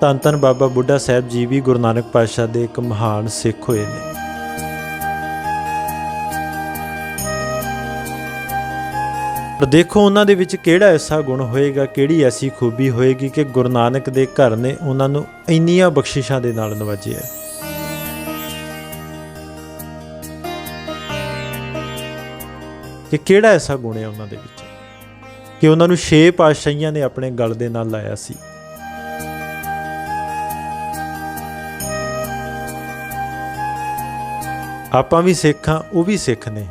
ਧੰਨ ਧੰਨ ਬਾਬਾ ਬੁੱਢਾ ਸਾਹਿਬ ਜੀ ਵੀ ਗੁਰੂ ਨਾਨਕ ਪਾਤਸ਼ਾਹ ਦੇ ਇੱਕ ਮਹਾਨ ਸਿੱਖ ਹੋਏ ਨੇ। ਪਰ ਦੇਖੋ ਉਹਨਾਂ ਦੇ ਵਿੱਚ ਕਿਹੜਾ ਐਸਾ ਗੁਣ ਹੋਏਗਾ, ਕਿਹੜੀ ਐਸੀ ਖੂਬੀ ਹੋਏਗੀ ਕਿ ਗੁਰੂ ਨਾਨਕ ਦੇ ਘਰ ਨੇ ਉਹਨਾਂ ਨੂੰ ਇੰਨੀਆਂ ਬਖਸ਼ਿਸ਼ਾਂ ਦੇ ਨਾਲ ਨਵਾਜਿਆ। ਕਿ ਕਿਹੜਾ ਐਸਾ ਗੁਣ ਹੈ ਉਹਨਾਂ ਦੇ ਵਿੱਚ? ਕਿ ਉਹਨਾਂ ਨੂੰ ਛੇ ਪਾਤਸ਼ਾਹੀਆਂ ਨੇ ਆਪਣੇ ਗਲ ਦੇ ਨਾਲ ਲਾਇਆ ਸੀ। ਆਪਾਂ ਵੀ ਸਿੱਖ ਹਾਂ, ਉਹ ਵੀ ਸਿੱਖ ਨੇ।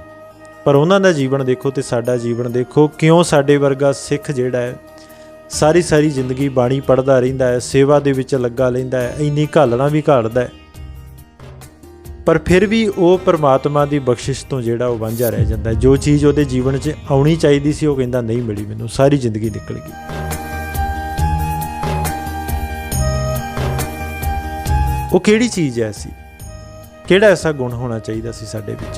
ਪਰ ਉਹਨਾਂ ਦਾ ਜੀਵਨ ਦੇਖੋ ਤੇ ਸਾਡਾ ਜੀਵਨ ਦੇਖੋ, ਕਿਉਂ ਸਾਡੇ ਵਰਗਾ ਸਿੱਖ ਜਿਹੜਾ ਹੈ, ਸਾਰੀ ਸਾਰੀ ਜ਼ਿੰਦਗੀ ਬਾਣੀ ਪੜਦਾ ਰਹਿੰਦਾ ਹੈ, ਸੇਵਾ ਦੇ ਵਿੱਚ ਲੱਗਾ ਰਹਿੰਦਾ ਹੈ, ਇੰਨੀ ਘਾਲਣਾ ਵੀ ਘਾਲਦਾ ਹੈ। ਪਰ ਫਿਰ ਵੀ ਉਹ ਪਰਮਾਤਮਾ ਦੀ ਬਖਸ਼ਿਸ਼ ਤੋਂ ਜਿਹੜਾ ਉਹ ਵਾਂਝਾ ਰਹਿ ਜਾਂਦਾ ਹੈ। ਜੋ ਚੀਜ਼ ਉਹਦੇ ਜੀਵਨ 'ਚ ਆਉਣੀ ਚਾਹੀਦੀ ਸੀ, ਉਹ ਕਹਿੰਦਾ ਨਹੀਂ ਮਿਲੀ ਮੈਨੂੰ, ਸਾਰੀ ਜ਼ਿੰਦਗੀ ਨਿਕਲ ਗਈ। ਉਹ ਕਿਹੜੀ ਚੀਜ਼ ਐ ਸੀ ਕਿਹੜਾ ਐਸਾ ਗੁਣ ਹੋਣਾ ਚਾਹੀਦਾ ਸੀ ਸਾਡੇ ਵਿੱਚ?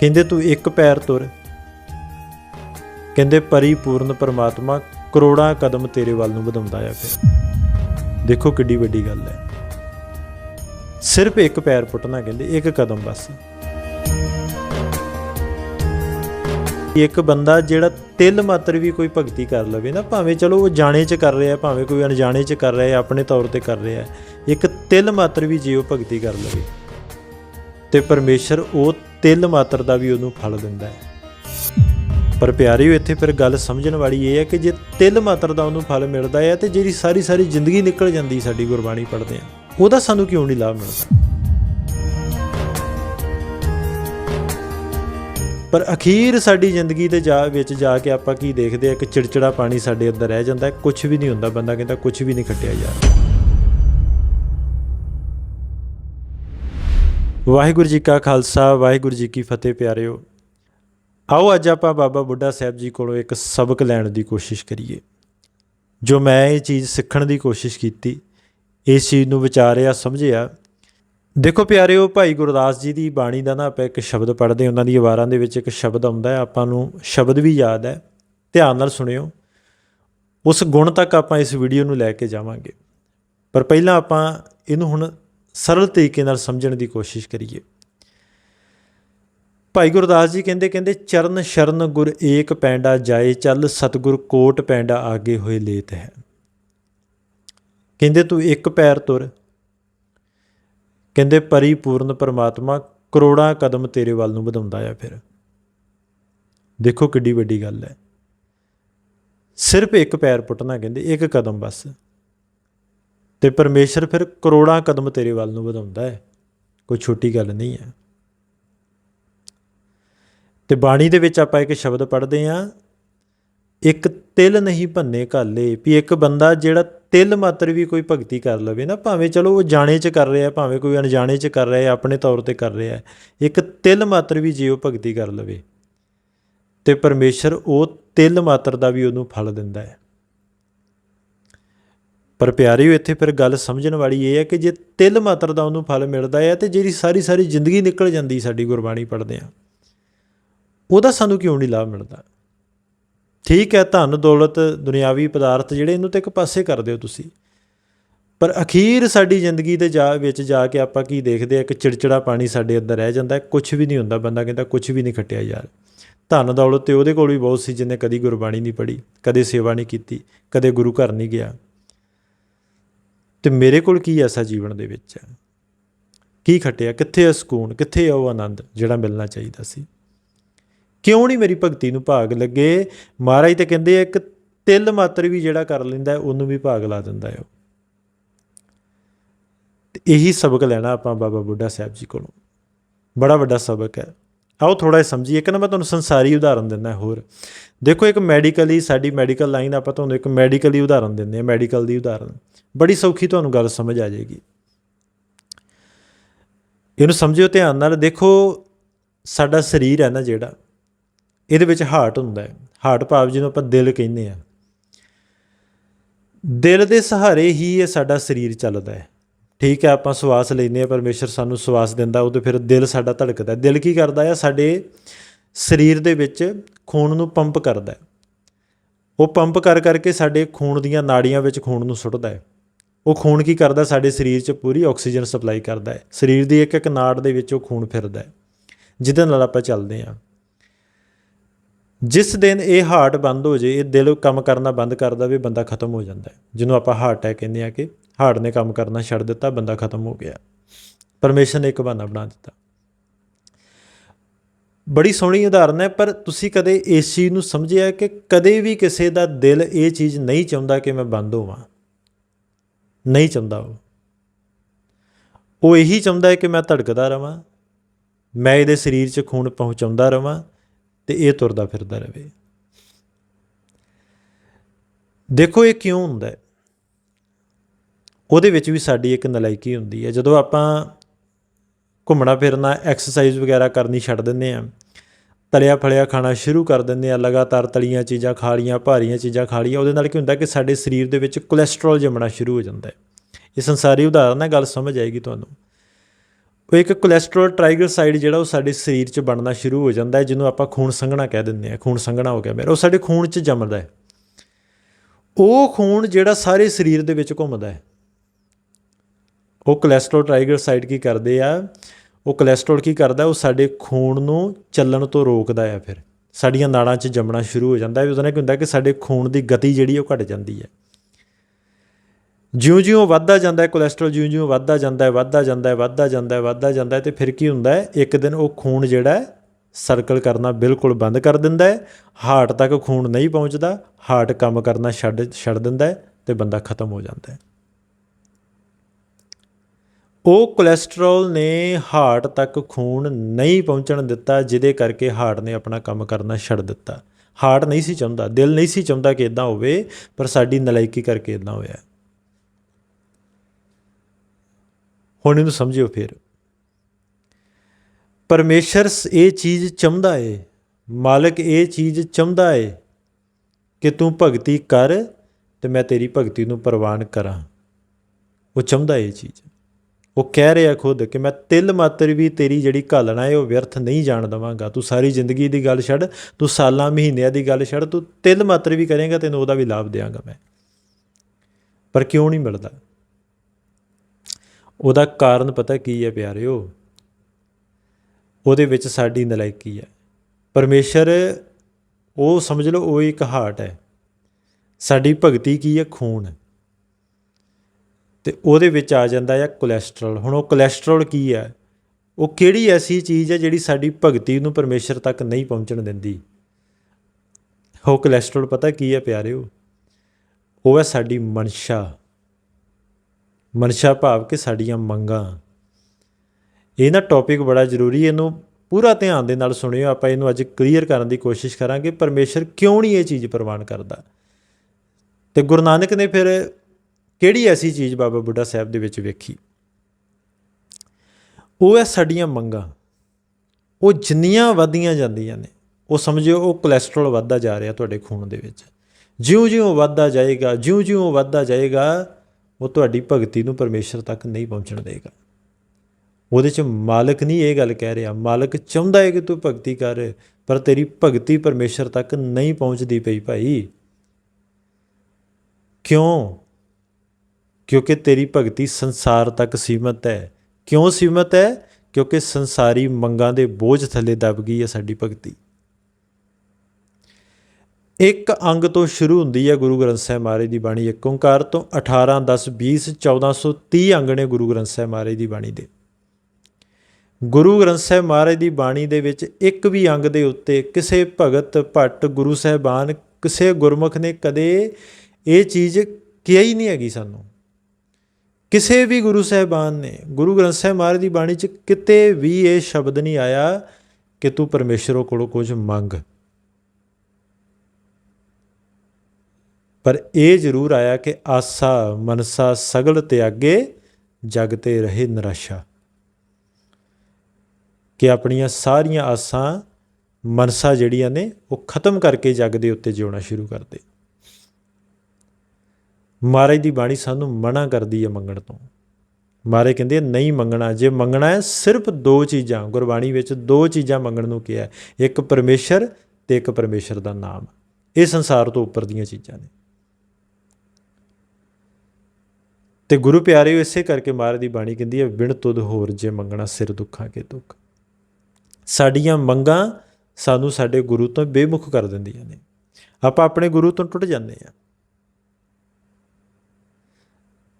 ਕਹਿੰਦੇ ਤੂੰ ਇੱਕ ਪੈਰ ਤੁਰ। ਕਹਿੰਦੇ ਪਰਿਪੂਰਨ ਪਰਮਾਤਮਾ ਕਰੋੜਾਂ ਕਦਮ ਤੇਰੇ ਵੱਲ ਨੂੰ ਵਧਾਉਂਦਾ ਆ ਫਿਰ। ਦੇਖੋ ਕਿੱਡੀ ਵੱਡੀ ਗੱਲ ਹੈ। ਸਿਰਫ ਇੱਕ ਪੈਰ ਪੁੱਟਣਾ ਕਹਿੰਦੇ, ਇੱਕ ਕਦਮ ਬਸ। ਇੱਕ ਬੰਦਾ ਜਿਹੜਾ ਤਿਲ ਮਾਤਰ ਵੀ ਕੋਈ ਭਗਤੀ ਕਰ ਲਵੇ ਨਾ, ਭਾਵੇਂ ਚਲੋ ਉਹ ਜਾਣੇ ਚ ਕਰ ਰਿਹਾ, ਭਾਵੇਂ ਕੋਈ ਅਣਜਾਣੇ ਚ ਕਰ ਰਿਹਾ ਆਪਣੇ ਤੌਰ ਤੇ ਕਰ ਰਿਹਾ, ਇੱਕ ਤਿਲ ਮਾਤਰ ਵੀ ਜੇ ਉਹ ਭਗਤੀ ਕਰ ਲਵੇ, ਤੇ ਪਰਮੇਸ਼ਰ ਉਹ ਤਿਲ ਮਾਤਰ ਦਾ ਵੀ ਉਹਨੂੰ ਫਲ ਦਿੰਦਾ ਹੈ। ਪਰ ਪਿਆਰਿਓ, ਇੱਥੇ ਫਿਰ ਗੱਲ ਸਮਝਣ ਵਾਲੀ ਇਹ ਹੈ ਕਿ ਜੇ ਤਿਲ ਮਾਤਰ ਦਾ ਉਹਨੂੰ ਫਲ ਮਿਲਦਾ ਹੈ ਤੇ ਜਿਹੜੀ ਸਾਰੀ ਸਾਰੀ ਜ਼ਿੰਦਗੀ ਨਿਕਲ ਜਾਂਦੀ ਸਾਡੀ ਗੁਰਬਾਣੀ ਪੜ੍ਹਦੇ ਆ ਉਹਦਾ ਸਾਨੂੰ ਕਿਉਂ ਨਹੀਂ ਲਾਭ ਮਿਲਦਾ? ਪਰ ਅਖੀਰ ਸਾਡੀ ਜ਼ਿੰਦਗੀ ਦੇ ਜਾ, ਵਿੱਚ ਜਾ ਕੇ ਆਪਾਂ ਕੀ ਦੇਖਦੇ ਆ? ਕਿ ਚਿੜਚਿੜਾ ਪਾਣੀ ਸਾਡੇ ਅੰਦਰ ਰਹਿ ਜਾਂਦਾ ਕੁਝ ਵੀ ਨਹੀਂ ਹੁੰਦਾ। ਬੰਦਾ ਕਹਿੰਦਾ ਕੁਝ ਵੀ ਨਹੀਂ ਖੱਟਿਆ ਯਾਰ ਵਾਹਿਗੁਰੂ ਜੀ ਕਾ ਖਾਲਸਾ, ਵਾਹਿਗੁਰੂ ਜੀ ਕੀ ਫਤਿਹ ਪਿਆਰਿਓ। ਆਓ ਅੱਜ ਆਪਾਂ ਬਾਬਾ ਬੁੱਢਾ ਸਾਹਿਬ ਜੀ ਕੋਲੋਂ ਇੱਕ ਸਬਕ ਲੈਣ ਦੀ ਕੋਸ਼ਿਸ਼ ਕਰੀਏ। ਜੋ ਮੈਂ ਇਹ ਚੀਜ਼ ਸਿੱਖਣ ਦੀ ਕੋਸ਼ਿਸ਼ ਕੀਤੀ, ਇਸ ਚੀਜ਼ ਨੂੰ ਵਿਚਾਰਿਆ, ਸਮਝਿਆ ਦੇਖੋ ਪਿਆਰਿਓ, ਭਾਈ ਗੁਰਦਾਸ ਜੀ ਦੀ ਬਾਣੀ ਦਾ ਨਾ ਆਪਾਂ ਇੱਕ ਸ਼ਬਦ ਪੜ੍ਹਦੇ ਉਹਨਾਂ ਦੀ ਵਾਰਾਂ ਦੇ ਵਿੱਚ ਇੱਕ ਸ਼ਬਦ ਆਉਂਦਾ ਹੈ, ਆਪਾਂ ਨੂੰ ਸ਼ਬਦ ਵੀ ਯਾਦ ਹੈ, ਧਿਆਨ ਨਾਲ ਸੁਣਿਓ। ਉਸ ਗੁਣ ਤੱਕ ਆਪਾਂ ਇਸ ਵੀਡੀਓ ਨੂੰ ਲੈ ਕੇ ਜਾਵਾਂਗੇ। ਪਰ ਪਹਿਲਾਂ ਆਪਾਂ ਇਹਨੂੰ ਹੁਣ ਸਰਲ ਤਰੀਕੇ ਨਾਲ ਸਮਝਣ ਦੀ ਕੋਸ਼ਿਸ਼ ਕਰੀਏ। ਭਾਈ ਗੁਰਦਾਸ ਜੀ ਕਹਿੰਦੇ ਕਹਿੰਦੇ, ਚਰਨ ਸ਼ਰਨ ਗੁਰ ਏਕ ਪੈਂਡਾ ਜਾਏ ਚੱਲ, ਸਤਗੁਰ ਕੋਟ ਪੈਂਡਾ ਆਗੇ ਹੋਏ ਲੇਤ ਹੈ। ਕਹਿੰਦੇ, ਤੂੰ ਇੱਕ ਪੈਰ ਤੁਰ ਕਹਿੰਦੇ ਪਰਿਪੂਰਨ ਪਰਮਾਤਮਾ ਕਰੋੜਾਂ ਕਦਮ ਤੇਰੇ ਵੱਲ ਨੂੰ ਵਧਾਉਂਦਾ ਆ ਫਿਰ। ਦੇਖੋ ਕਿੱਡੀ ਵੱਡੀ ਗੱਲ ਹੈ। ਸਿਰਫ ਇੱਕ ਪੈਰ ਪੁੱਟਣਾ ਕਹਿੰਦੇ, ਇੱਕ ਕਦਮ ਬਸ। ਤੇ ਪਰਮੇਸ਼ਰ ਫਿਰ ਕਰੋੜਾਂ ਕਦਮ ਤੇਰੇ ਵੱਲ ਨੂੰ ਵਧਾਉਂਦਾ ਹੈ। ਕੋਈ ਛੋਟੀ ਗੱਲ ਨਹੀਂ ਹੈ। ਤੇ ਬਾਣੀ ਦੇ ਵਿੱਚ ਆਪਾਂ ਇੱਕ ਸ਼ਬਦ ਪੜ੍ਹਦੇ ਆਂ ਇੱਕ ਤਿਲ ਨਹੀਂ ਭੰਨੇ ਘਾਲੇ, ਵੀ ਇੱਕ ਬੰਦਾ ਜਿਹੜਾ ਤਿਲ ਮਾਤਰ ਵੀ ਕੋਈ ਭਗਤੀ ਕਰ ਲਵੇ ਨਾ, ਭਾਵੇਂ ਚਲੋ ਉਹ ਜਾਣੇ ਚ ਕਰ ਰਿਹਾ, ਭਾਵੇਂ ਕੋਈ ਅਣਜਾਣੇ ਚ ਕਰ ਰਿਹਾ, ਆਪਣੇ ਤੌਰ ਤੇ ਕਰ ਰਿਹਾ, ਇੱਕ ਤਿਲ ਮਾਤਰ ਵੀ ਜੇ ਉਹ ਭਗਤੀ ਕਰ ਲਵੇ, ਤੇ ਪਰਮੇਸ਼ਰ ਉਹ ਤਿਲ ਮਾਤਰ ਦਾ ਵੀ ਉਹਨੂੰ ਫਲ ਦਿੰਦਾ ਹੈ। ਪਰ ਪਿਆਰਿਓ, ਇੱਥੇ ਫਿਰ ਗੱਲ ਸਮਝਣ ਵਾਲੀ ਇਹ ਹੈ ਕਿ ਜੇ ਤਿਲ ਮਾਤਰ ਦਾ ਉਹਨੂੰ ਫਲ ਮਿਲਦਾ ਹੈ ਤੇ ਜਿਹੜੀ ਸਾਰੀ ਸਾਰੀ ਜ਼ਿੰਦਗੀ ਨਿਕਲ ਜਾਂਦੀ ਸਾਡੀ ਗੁਰਬਾਣੀ ਪੜ੍ਹਦੇ ਆ ਉਹਦਾ ਸਾਨੂੰ ਕਿਉਂ ਨਹੀਂ ਲਾਭ ਮਿਲਦਾ? ਠੀਕ ਹੈ, ਧਨ, ਦੌਲਤ, ਦੁਨਿਆਵੀ ਪਦਾਰਥ ਜਿਹੜੇ ਇਹਨੂੰ ਤੇ ਇੱਕ ਪਾਸੇ ਕਰ ਦਿਓ ਤੁਸੀਂ। ਪਰ ਅਖੀਰ ਸਾਡੀ ਜ਼ਿੰਦਗੀ ਦੇ ਜਾ, ਵਿੱਚ ਜਾ ਕੇ ਆਪਾਂ ਕੀ ਦੇਖਦੇ ਆ ਕਿ ਚਿੜਚਿੜਾ ਪਾਣੀ ਸਾਡੇ ਅੰਦਰ ਰਹਿ ਜਾਂਦਾ ਕੁਝ ਵੀ ਨਹੀਂ ਹੁੰਦਾ, ਬੰਦਾ ਕਹਿੰਦਾ ਕੁਝ ਵੀ ਨਹੀਂ ਖੱਟਿਆ ਯਾਰ। ਧਨ, ਦੌਲਤ ਤੇ ਉਹਦੇ ਕੋਲ ਵੀ ਬਹੁਤ ਸੀ ਜਿਹਨੇ ਕਦੀ ਗੁਰਬਾਣੀ ਨਹੀਂ ਪੜ੍ਹੀ, ਕਦੇ ਸੇਵਾ ਨਹੀਂ ਕੀਤੀ, ਕਦੇ ਗੁਰੂ ਘਰ ਨਹੀਂ ਗਿਆ। ਤੇ ਮੇਰੇ ਕੋਲ ਕੀ ਐਸਾ ਜੀਵਨ ਦੇ ਵਿੱਚ ਕੀ ਖੱਟਿਆ? ਕਿੱਥੇ ਹੈ ਸਕੂਨ? ਕਿੱਥੇ ਹੈ ਉਹ ਆਨੰਦ ਜਿਹੜਾ ਮਿਲਣਾ ਚਾਹੀਦਾ ਸੀ? ਕਿਉਂ ਨਹੀਂ ਮੇਰੀ ਭਗਤੀ ਨੂੰ ਭਾਗ ਲੱਗੇ? ਮਹਾਰਾਜ ਤੇ ਕਹਿੰਦੇ ਇੱਕ ਤਿਲ ਮਾਤਰ ਵੀ ਜਿਹੜਾ ਕਰ ਲੈਂਦਾ ਉਹਨੂੰ ਵੀ ਭਾਗ ਲਾ ਦਿੰਦਾ ਹੈ ਉਹ। ਤੇ ਇਹੀ ਸਬਕ ਲੈਣਾ ਆਪਾਂ ਬਾਬਾ ਬੁੱਢਾ ਸਾਹਿਬ ਜੀ ਕੋਲੋਂ। ਬੜਾ ਵੱਡਾ ਸਬਕ ਹੈ। ਆਓ ਥੋੜਾ ਜਿਹਾ ਸਮਝੀਏ। ਇੱਕ ਨਾ ਮੈਂ ਤੁਹਾਨੂੰ ਸੰਸਾਰੀ ਉਦਾਹਰਨ ਦਿੰਦਾ ਹੋਰ। ਦੇਖੋ, ਇੱਕ ਮੈਡੀਕਲੀ ਸਾਡੀ ਮੈਡੀਕਲ ਲਾਈਨ ਆਪਾਂ ਤੁਹਾਨੂੰ ਇੱਕ ਮੈਡੀਕਲੀ ਉਦਾਹਰਨ ਦਿੰਦੇ ਆ ਮੈਡੀਕਲ ਦੀ ਉਦਾਹਰਨ। ਬੜੀ ਸੌਖੀ ਤੁਹਾਨੂੰ ਗੱਲ ਸਮਝ ਆ ਜਾਏਗੀ। ਇਹਨੂੰ ਸਮਝਿਓ ਧਿਆਨ ਨਾਲ। ਦੇਖੋ, ਸਾਡਾ ਸਰੀਰ ਹੈ ਨਾ ਜਿਹੜਾ ਇਹਦੇ ਵਿੱਚ ਹਾਰਟ ਹੁੰਦਾ ਹੈ। ਹਾਰਟ ਭਾਵ ਜਿਹਨੂੰ ਆਪਾਂ ਦਿਲ ਕਹਿੰਦੇ ਆ ਦਿਲ ਦੇ ਸਹਾਰੇ ਹੀ ਇਹ ਸਾਡਾ ਸਰੀਰ ਚੱਲਦਾ ਹੈ। ਠੀਕ ਹੈ, ਆਪਾਂ ਸਵਾਸ ਲੈਂਦੇ ਆ ਪਰਮੇਸ਼ਰ ਸਾਨੂੰ ਸਵਾਸ ਦਿੰਦਾ, ਉਹ ਤੇ ਫਿਰ ਦਿਲ ਸਾਡਾ ਧੜਕਦਾ ਦਿਲ ਕੀ ਕਰਦਾ ਆ ਸਾਡੇ ਸਰੀਰ ਦੇ ਵਿੱਚ ਖੂਨ ਨੂੰ ਪੰਪ ਕਰਦਾ ਉਹ ਪੰਪ ਕਰ ਕਰਕੇ ਸਾਡੇ ਖੂਨ ਦੀਆਂ ਨਾੜੀਆਂ ਵਿੱਚ ਖੂਨ ਨੂੰ ਸੁੱਟਦਾ ਹੈ। ਉਹ ਖੂਨ ਕੀ ਕਰਦਾ ਸਾਡੇ ਸਰੀਰ 'ਚ ਪੂਰੀ ਆਕਸੀਜਨ ਸਪਲਾਈ ਕਰਦਾ ਹੈ। ਸਰੀਰ ਦੀ ਇੱਕ ਇੱਕ ਨਾੜ ਦੇ ਵਿੱਚ ਉਹ ਖੂਨ ਫਿਰਦਾ ਹੈ। ਜਿਹਦੇ ਨਾਲ ਆਪਾਂ ਚੱਲਦੇ ਹਾਂ। ਜਿਸ ਦਿਨ ਇਹ ਹਾਰਟ ਬੰਦ ਹੋ ਜੇ, ਇਹ ਦਿਲ ਕੰਮ ਕਰਨਾ ਬੰਦ ਕਰ ਦਵੇ ਬੰਦਾ ਖਤਮ ਹੋ ਜਾਂਦਾ ਹੈ। ਜਿਹਨੂੰ ਆਪਾਂ ਹਾਰਟ ਅਟੈਕ ਕਹਿੰਦੇ ਆ ਕਿ ਹਾਰਟ ਨੇ ਕੰਮ ਕਰਨਾ ਛੱਡ ਦਿੱਤਾ, ਬੰਦਾ ਖਤਮ ਹੋ ਗਿਆ। ਪਰਮੇਸ਼ਰ ਨੇ ਇੱਕ ਬਹਾਨਾ ਬਣਾ ਦਿੱਤਾ। ਬੜੀ ਸੋਹਣੀ ਉਦਾਹਰਨ ਹੈ, ਪਰ ਤੁਸੀਂ ਕਦੇ ਇਸ ਚੀਜ਼ ਨੂੰ ਸਮਝਿਆ ਕਿ ਕਦੇ ਵੀ ਕਿਸੇ ਦਾ ਦਿਲ ਇਹ ਚੀਜ਼ ਨਹੀਂ ਚਾਹੁੰਦਾ ਕਿ ਮੈਂ ਬੰਦ ਹੋਵਾਂ? ਨਹੀਂ ਚਾਹੁੰਦਾ ਉਹ। ਉਹ ਇਹੀ ਚਾਹੁੰਦਾ ਹੈ ਕਿ ਮੈਂ ਧੜਕਦਾ ਰਵਾਂ, ਮੈਂ ਇਹਦੇ ਸਰੀਰ 'ਚ ਖੂਨ ਪਹੁੰਚਾਉਂਦਾ ਰਵਾਂ ਤੇ ਇਹ ਤੁਰਦਾ ਫਿਰਦਾ ਰਹੇ। ਦੇਖੋ ਇਹ ਕਿਉਂ ਹੁੰਦਾ ਹੈ? ਉਹਦੇ ਵਿੱਚ ਵੀ ਸਾਡੀ ਇੱਕ ਨਲਾਇਕੀ ਹੁੰਦੀ ਹੈ। ਜਦੋਂ ਆਪਾਂ ਘੁੰਮਣਾ ਫਿਰਨਾ ਐਕਸਰਸਾਈਜ਼ ਵਗੈਰਾ ਕਰਨੀ ਛੱਡ ਦਿੰਦੇ ਆ ਤਲਿਆ ਫਲਿਆ ਖਾਣਾ ਸ਼ੁਰੂ ਕਰ ਦਿੰਦੇ ਆ ਲਗਾਤਾਰ ਤਲੀਆਂ ਚੀਜ਼ਾਂ ਖਾ ਲੀਆਂ ਭਾਰੀਆਂ ਚੀਜ਼ਾਂ ਖਾ ਲੀਆਂ ਉਹਦੇ ਨਾਲ ਕੀ ਹੁੰਦਾ ਕਿ ਸਾਡੇ ਸਰੀਰ ਦੇ ਵਿੱਚ ਕੋਲੇਸਟ੍ਰੋਲ ਜੰਮਣਾ ਸ਼ੁਰੂ ਹੋ ਜਾਂਦਾ ਹੈ। ਇਹ ਸੰਸਾਰੀ ਉਦਾਹਰਨ ਹੈ, ਗੱਲ ਸਮਝ ਆਏਗੀ ਤੁਹਾਨੂੰ। ਉਹ ਇੱਕ ਕੋਲੇਸਟ੍ਰੋਲ ਟ੍ਰਾਈਗਲਿਸਰਾਈਡ ਜਿਹੜਾ ਉਹ ਸਾਡੇ ਸਰੀਰ 'ਚ ਬਣਨਾ ਸ਼ੁਰੂ ਹੋ ਜਾਂਦਾ ਹੈ, ਜਿਹਨੂੰ ਆਪਾਂ ਖੂਨ ਸੰਘਣਾ ਕਹਿ ਦਿੰਦੇ ਆ ਖੂਨ ਸੰਘਣਾ ਹੋ ਗਿਆ ਮੇਰਾ, ਉਹ ਸਾਡੇ ਖੂਨ 'ਚ ਜੰਮਦਾ ਹੈ। ਉਹ ਖੂਨ ਜਿਹੜਾ ਸਾਰੇ ਸਰੀਰ ਦੇ ਵਿੱਚ ਘੁੰਮਦਾ ਹੈ। ਉਹ ਕੋਲੇਸਟ੍ਰੋਲ ਟ੍ਰਾਈਗਲਿਸਰਾਈਡ ਕੀ ਕਰਦੇ ਆ? ਉਹ ਕੋਲੇਸਟ੍ਰੋਲ ਕੀ ਕਰਦਾ ਉਹ ਸਾਡੇ ਖੂਨ ਨੂੰ ਚੱਲਣ ਤੋਂ ਰੋਕਦਾ ਆ ਫਿਰ। ਸਾਡੀਆਂ ਨਾੜਾਂ 'ਚ ਜੰਮਣਾ ਸ਼ੁਰੂ ਹੋ ਜਾਂਦਾ ਹੈ। ਉਹਦੇ ਨਾਲ ਕੀ ਹੁੰਦਾ ਕਿ ਸਾਡੇ ਖੂਨ ਦੀ ਗਤੀ ਜਿਹੜੀ ਉਹ ਘਟ ਜਾਂਦੀ ਹੈ। ਜਿਉਂ-ਜਿਉਂ ਵੱਧਦਾ ਜਾਂਦਾ ਹੈ ਕੋਲੇਸਟ੍ਰੋਲ ਜਿਉਂ-ਜਿਉਂ ਵੱਧਦਾ ਜਾਂਦਾ ਹੈ, ਵੱਧਦਾ ਜਾਂਦਾ ਹੈ, ਵੱਧਦਾ ਜਾਂਦਾ ਹੈ, ਵੱਧਦਾ ਜਾਂਦਾ ਹੈ ਤੇ ਫਿਰ ਕੀ ਹੁੰਦਾ ਹੈ? ਇੱਕ ਦਿਨ ਉਹ ਖੂਨ ਜਿਹੜਾ ਹੈ ਸਰਕਲ ਕਰਨਾ ਬਿਲਕੁਲ ਬੰਦ ਕਰ ਦਿੰਦਾ ਹੈ ਹਾਰਟ ਤੱਕ ਖੂਨ ਨਹੀਂ ਪਹੁੰਚਦਾ ਹਾਰਟ ਕੰਮ ਕਰਨਾ ਛੱਡ ਛੱਡ ਦਿੰਦਾ ਹੈ ਤੇ ਬੰਦਾ ਖਤਮ ਹੋ ਜਾਂਦਾ ਹੈ। ਉਹ ਕੋਲੇਸਟ੍ਰੋਲ ਨੇ ਹਾਰਟ ਤੱਕ ਖੂਨ ਨਹੀਂ ਪਹੁੰਚਣ ਦਿੱਤਾ, ਜਿਹਦੇ ਕਰਕੇ ਹਾਰਟ ਨੇ ਆਪਣਾ ਕੰਮ ਕਰਨਾ ਛੱਡ ਦਿੱਤਾ। ਹਾਰਟ ਨਹੀਂ ਸੀ ਚਾਹੁੰਦਾ, ਦਿਲ ਨਹੀਂ ਸੀ ਚਾਹੁੰਦਾ ਕਿ ਇਦਾਂ ਹੋਵੇ, ਪਰ ਸਾਡੀ ਨਲਾਇਕੀ ਕਰਕੇ ਇਦਾਂ ਹੋਇਆ ਹੁਣ ਇਹਨੂੰ ਸਮਝਿਓ ਫਿਰ। ਪਰਮੇਸ਼ਰ ਇਹ ਚੀਜ਼ ਚਾਹੁੰਦਾ ਏ, ਮਾਲਕ ਇਹ ਚੀਜ਼ ਚਾਹੁੰਦਾ ਏ ਕਿ ਤੂੰ ਭਗਤੀ ਕਰ ਤੇ ਮੈਂ ਤੇਰੀ ਭਗਤੀ ਨੂੰ ਪ੍ਰਵਾਨ ਕਰਾਂ। ਉਹ ਚਾਹੁੰਦਾ ਇਹ ਚੀਜ਼। ਉਹ ਕਹਿ ਰਿਹਾ ਖੁਦ ਕਿ ਮੈਂ ਤਿਲ ਮਾਤਰ ਵੀ ਤੇਰੀ ਜਿਹੜੀ ਘਾਲਣਾ ਹੈ ਉਹ ਵਿਅਰਥ ਨਹੀਂ ਜਾਣ ਦਵਾਂਗਾ। ਤੂੰ ਸਾਰੀ ਜ਼ਿੰਦਗੀ ਦੀ ਗੱਲ ਛੱਡ, ਤੂੰ ਸਾਲਾਂ ਮਹੀਨਿਆਂ ਦੀ ਗੱਲ ਛੱਡ, ਤੂੰ ਤਿਲ ਮਾਤਰ ਵੀ ਕਰੇਂਗਾ, ਤੈਨੂੰ ਉਹਦਾ ਵੀ ਲਾਭ ਦੇਵਾਂਗਾ ਮੈਂ। ਪਰ ਕਿਉਂ ਨਹੀਂ ਮਿਲਦਾ? ਉਹਦਾ ਕਾਰਨ ਪਤਾ ਕੀ ਹੈ ਪਿਆਰਿਓ? ਉਹਦੇ ਵਿੱਚ ਸਾਡੀ ਨਲਾਇਕੀ ਹੈ। ਪਰਮੇਸ਼ਰ, ਉਹ ਸਮਝ ਲਓ, ਉਹ ਇੱਕ ਹਾਰਟ ਹੈ। ਸਾਡੀ ਭਗਤੀ ਕੀ ਹੈ? ਖੂਨ। ਹੈ ਤੇ ਉਹਦੇ ਵਿੱਚ ਆ ਜਾਂਦਾ ਹੈ ਕੋਲੇਸਟ੍ਰੋਲ ਹੁਣ ਉਹ ਕੋਲੇਸਟ੍ਰੋਲ ਕੀ ਹੈ? ਉਹ ਕਿਹੜੀ ਐਸੀ ਚੀਜ਼ ਹੈ ਜਿਹੜੀ ਸਾਡੀ ਭਗਤੀ ਨੂੰ ਪਰਮੇਸ਼ਰ ਤੱਕ ਨਹੀਂ ਪਹੁੰਚਣ ਦਿੰਦੀ? ਉਹ ਕੋਲੇਸਟ੍ਰੋਲ ਪਤਾ ਕੀ ਹੈ ਪਿਆਰਿਓ? ਉਹ ਹੈ ਸਾਡੀ ਮਨਸ਼ਾ। ਮਨਸ਼ਾ ਭਾਵ ਕਿ ਸਾਡੀਆਂ ਮੰਗਾਂ। ਇਹ ਨਾ ਟੌਪਿਕ ਬੜਾ ਜ਼ਰੂਰੀ ਇਹਨੂੰ ਪੂਰਾ ਧਿਆਨ ਦੇ ਨਾਲ ਸੁਣਿਓ। ਆਪਾਂ ਇਹਨੂੰ ਅੱਜ ਕਲੀਅਰ ਕਰਨ ਦੀ ਕੋਸ਼ਿਸ਼ ਕਰਾਂਗੇ, ਪਰਮੇਸ਼ਰ ਕਿਉਂ ਨਹੀਂ ਇਹ ਚੀਜ਼ ਪ੍ਰਵਾਨ ਕਰਦਾ? ਤੇ ਗੁਰੂ ਨਾਨਕ ਨੇ ਫਿਰ ਕਿਹੜੀ ਐਸੀ ਚੀਜ਼ ਬਾਬਾ ਬੁੱਢਾ ਸਾਹਿਬ ਦੇ ਵਿੱਚ ਵੇਖੀ? ਉਹ ਹੈ ਸਾਡੀਆਂ ਮੰਗਾਂ। ਉਹ ਜਿੰਨੀਆਂ ਵਧਦੀਆਂ ਜਾਂਦੀਆਂ ਨੇ, ਉਹ ਸਮਝਿਓ, ਉਹ ਕੋਲੇਸਟ੍ਰੋਲ ਵੱਧਦਾ ਜਾ ਰਿਹਾ ਤੁਹਾਡੇ ਖੂਨ ਦੇ ਵਿੱਚ। ਜਿਉਂ-ਜਿਉਂ ਵੱਧਦਾ ਜਾਏਗਾ, ਜਿਉਂ-ਜਿਉਂ ਵੱਧਦਾ ਜਾਏਗਾ ਉਹ ਤੁਹਾਡੀ ਭਗਤੀ ਨੂੰ ਪਰਮੇਸ਼ਰ ਤੱਕ ਨਹੀਂ ਪਹੁੰਚਣ ਦੇਗਾ। ਉਹਦੇ ਚ ਮਾਲਕ ਨਹੀਂ ਇਹ ਗੱਲ ਕਹਿ ਰਿਹਾ। ਮਾਲਕ ਚਾਹੁੰਦਾ ਹੈ ਕਿ ਤੂੰ ਭਗਤੀ ਕਰ, ਪਰ ਤੇਰੀ ਭਗਤੀ ਪਰਮੇਸ਼ਰ ਤੱਕ ਨਹੀਂ ਪਹੁੰਚਦੀ ਪਈ ਭਾਈ। ਕਿਉਂ? ਕਿਉਂਕਿ ਤੇਰੀ ਭਗਤੀ ਸੰਸਾਰ ਤੱਕ ਸੀਮਤ ਹੈ। ਕਿਉਂ ਸੀਮਤ ਹੈ? ਕਿਉਂਕਿ ਸੰਸਾਰੀ ਮੰਗਾਂ ਦੇ ਬੋਝ ਥੱਲੇ ਦਬ ਗਈ ਹੈ ਸਾਡੀ ਭਗਤੀ। ਇੱਕ ਅੰਗ ਤੋਂ ਸ਼ੁਰੂ ਹੁੰਦੀ ਹੈ ਗੁਰੂ ਗ੍ਰੰਥ ਸਾਹਿਬ ਮਹਾਰਾਜ ਦੀ ਬਾਣੀ। ਇੱਕ ਓੰਕਾਰ ਤੋਂ 18 10 20 1430 ਅੰਗ ਨੇ ਗੁਰੂ ਗ੍ਰੰਥ ਸਾਹਿਬ ਮਹਾਰਾਜ ਦੀ ਬਾਣੀ ਦੇ। ਗੁਰੂ ਗ੍ਰੰਥ ਸਾਹਿਬ ਮਹਾਰਾਜ ਦੀ ਬਾਣੀ ਦੇ ਵਿੱਚ ਇੱਕ ਵੀ ਅੰਗ ਦੇ ਉੱਤੇ ਕਿਸੇ ਭਗਤ, ਭੱਟ, ਗੁਰੂ ਸਾਹਿਬਾਨ, ਕਿਸੇ ਗੁਰਮੁਖ ਨੇ ਕਦੇ ਇਹ ਚੀਜ਼ ਕਿਹਾ ਹੀ ਨਹੀਂ ਹੈਗੀ ਸਾਨੂੰ। ਕਿਸੇ ਵੀ ਗੁਰੂ ਸਾਹਿਬਾਨ ਨੇ, ਗੁਰੂ ਗ੍ਰੰਥ ਸਾਹਿਬ ਮਹਾਰਾਜ ਦੀ ਬਾਣੀ 'ਚ ਕਿਤੇ ਵੀ ਇਹ ਸ਼ਬਦ ਨਹੀਂ ਆਇਆ ਕਿ ਤੂੰ ਪਰਮੇਸ਼ਰੋਂ ਕੋਲੋਂ ਕੁਝ ਮੰਗ। ਪਰ ਇਹ ਜ਼ਰੂਰ ਆਇਆ ਕਿ ਆਸਾ ਮਨਸਾ ਸਗਲ ਤਿਆਗੇ ਜਗ ਤੇ ਰਹੇ ਨਿਰਾਸ਼ਾ। ਕਿ ਆਪਣੀਆਂ ਸਾਰੀਆਂ ਆਸਾਂ ਮਨਸਾ ਜਿਹੜੀਆਂ ਨੇ ਉਹ ਖਤਮ ਕਰਕੇ ਜਗ ਦੇ ਉੱਤੇ ਜਿਉਣਾ ਸ਼ੁਰੂ ਕਰਦੇ ਮਹਾਰਾਜ ਦੀ ਬਾਣੀ ਸਾਨੂੰ ਮਨਾ ਕਰਦੀ ਹੈ ਮੰਗਣ ਤੋਂ। ਮਹਾਰਾਜ ਕਹਿੰਦੇ ਨਹੀਂ ਮੰਗਣਾ, ਜੇ ਮੰਗਣਾ ਹੈ, ਸਿਰਫ ਦੋ ਚੀਜ਼ਾਂ, ਗੁਰਬਾਣੀ ਵਿੱਚ ਦੋ ਚੀਜ਼ਾਂ ਮੰਗਣ ਨੂੰ ਕਿਹਾ ਇੱਕ ਪਰਮੇਸ਼ਰ ਤੇ ਇੱਕ ਪਰਮੇਸ਼ਰ ਦਾ ਨਾਮ। ਇਹ ਸੰਸਾਰ ਤੋਂ ਉੱਪਰ ਦੀਆਂ ਚੀਜ਼ਾਂ ਨੇ। ਤੇ ਗੁਰੂ ਪਿਆਰਿਓ, ਇਸੇ ਕਰਕੇ ਮਹਾਰਾਜ ਦੀ ਬਾਣੀ ਕਹਿੰਦੀ ਹੈ ਬਿਨ ਤੁਧ ਹੋਰ ਜੇ ਮੰਗਣਾ ਸਿਰ ਦੁੱਖਾਂ ਕੇ ਦੁੱਖ। ਸਾਡੀਆਂ ਮੰਗਾਂ ਸਾਨੂੰ ਸਾਡੇ ਗੁਰੂ ਤੋਂ ਬੇਮੁਖ ਕਰ ਦਿੰਦੀਆਂ ਨੇ। ਆਪਾਂ ਆਪਣੇ ਗੁਰੂ ਤੋਂ ਟੁੱਟ ਜਾਂਦੇ ਆ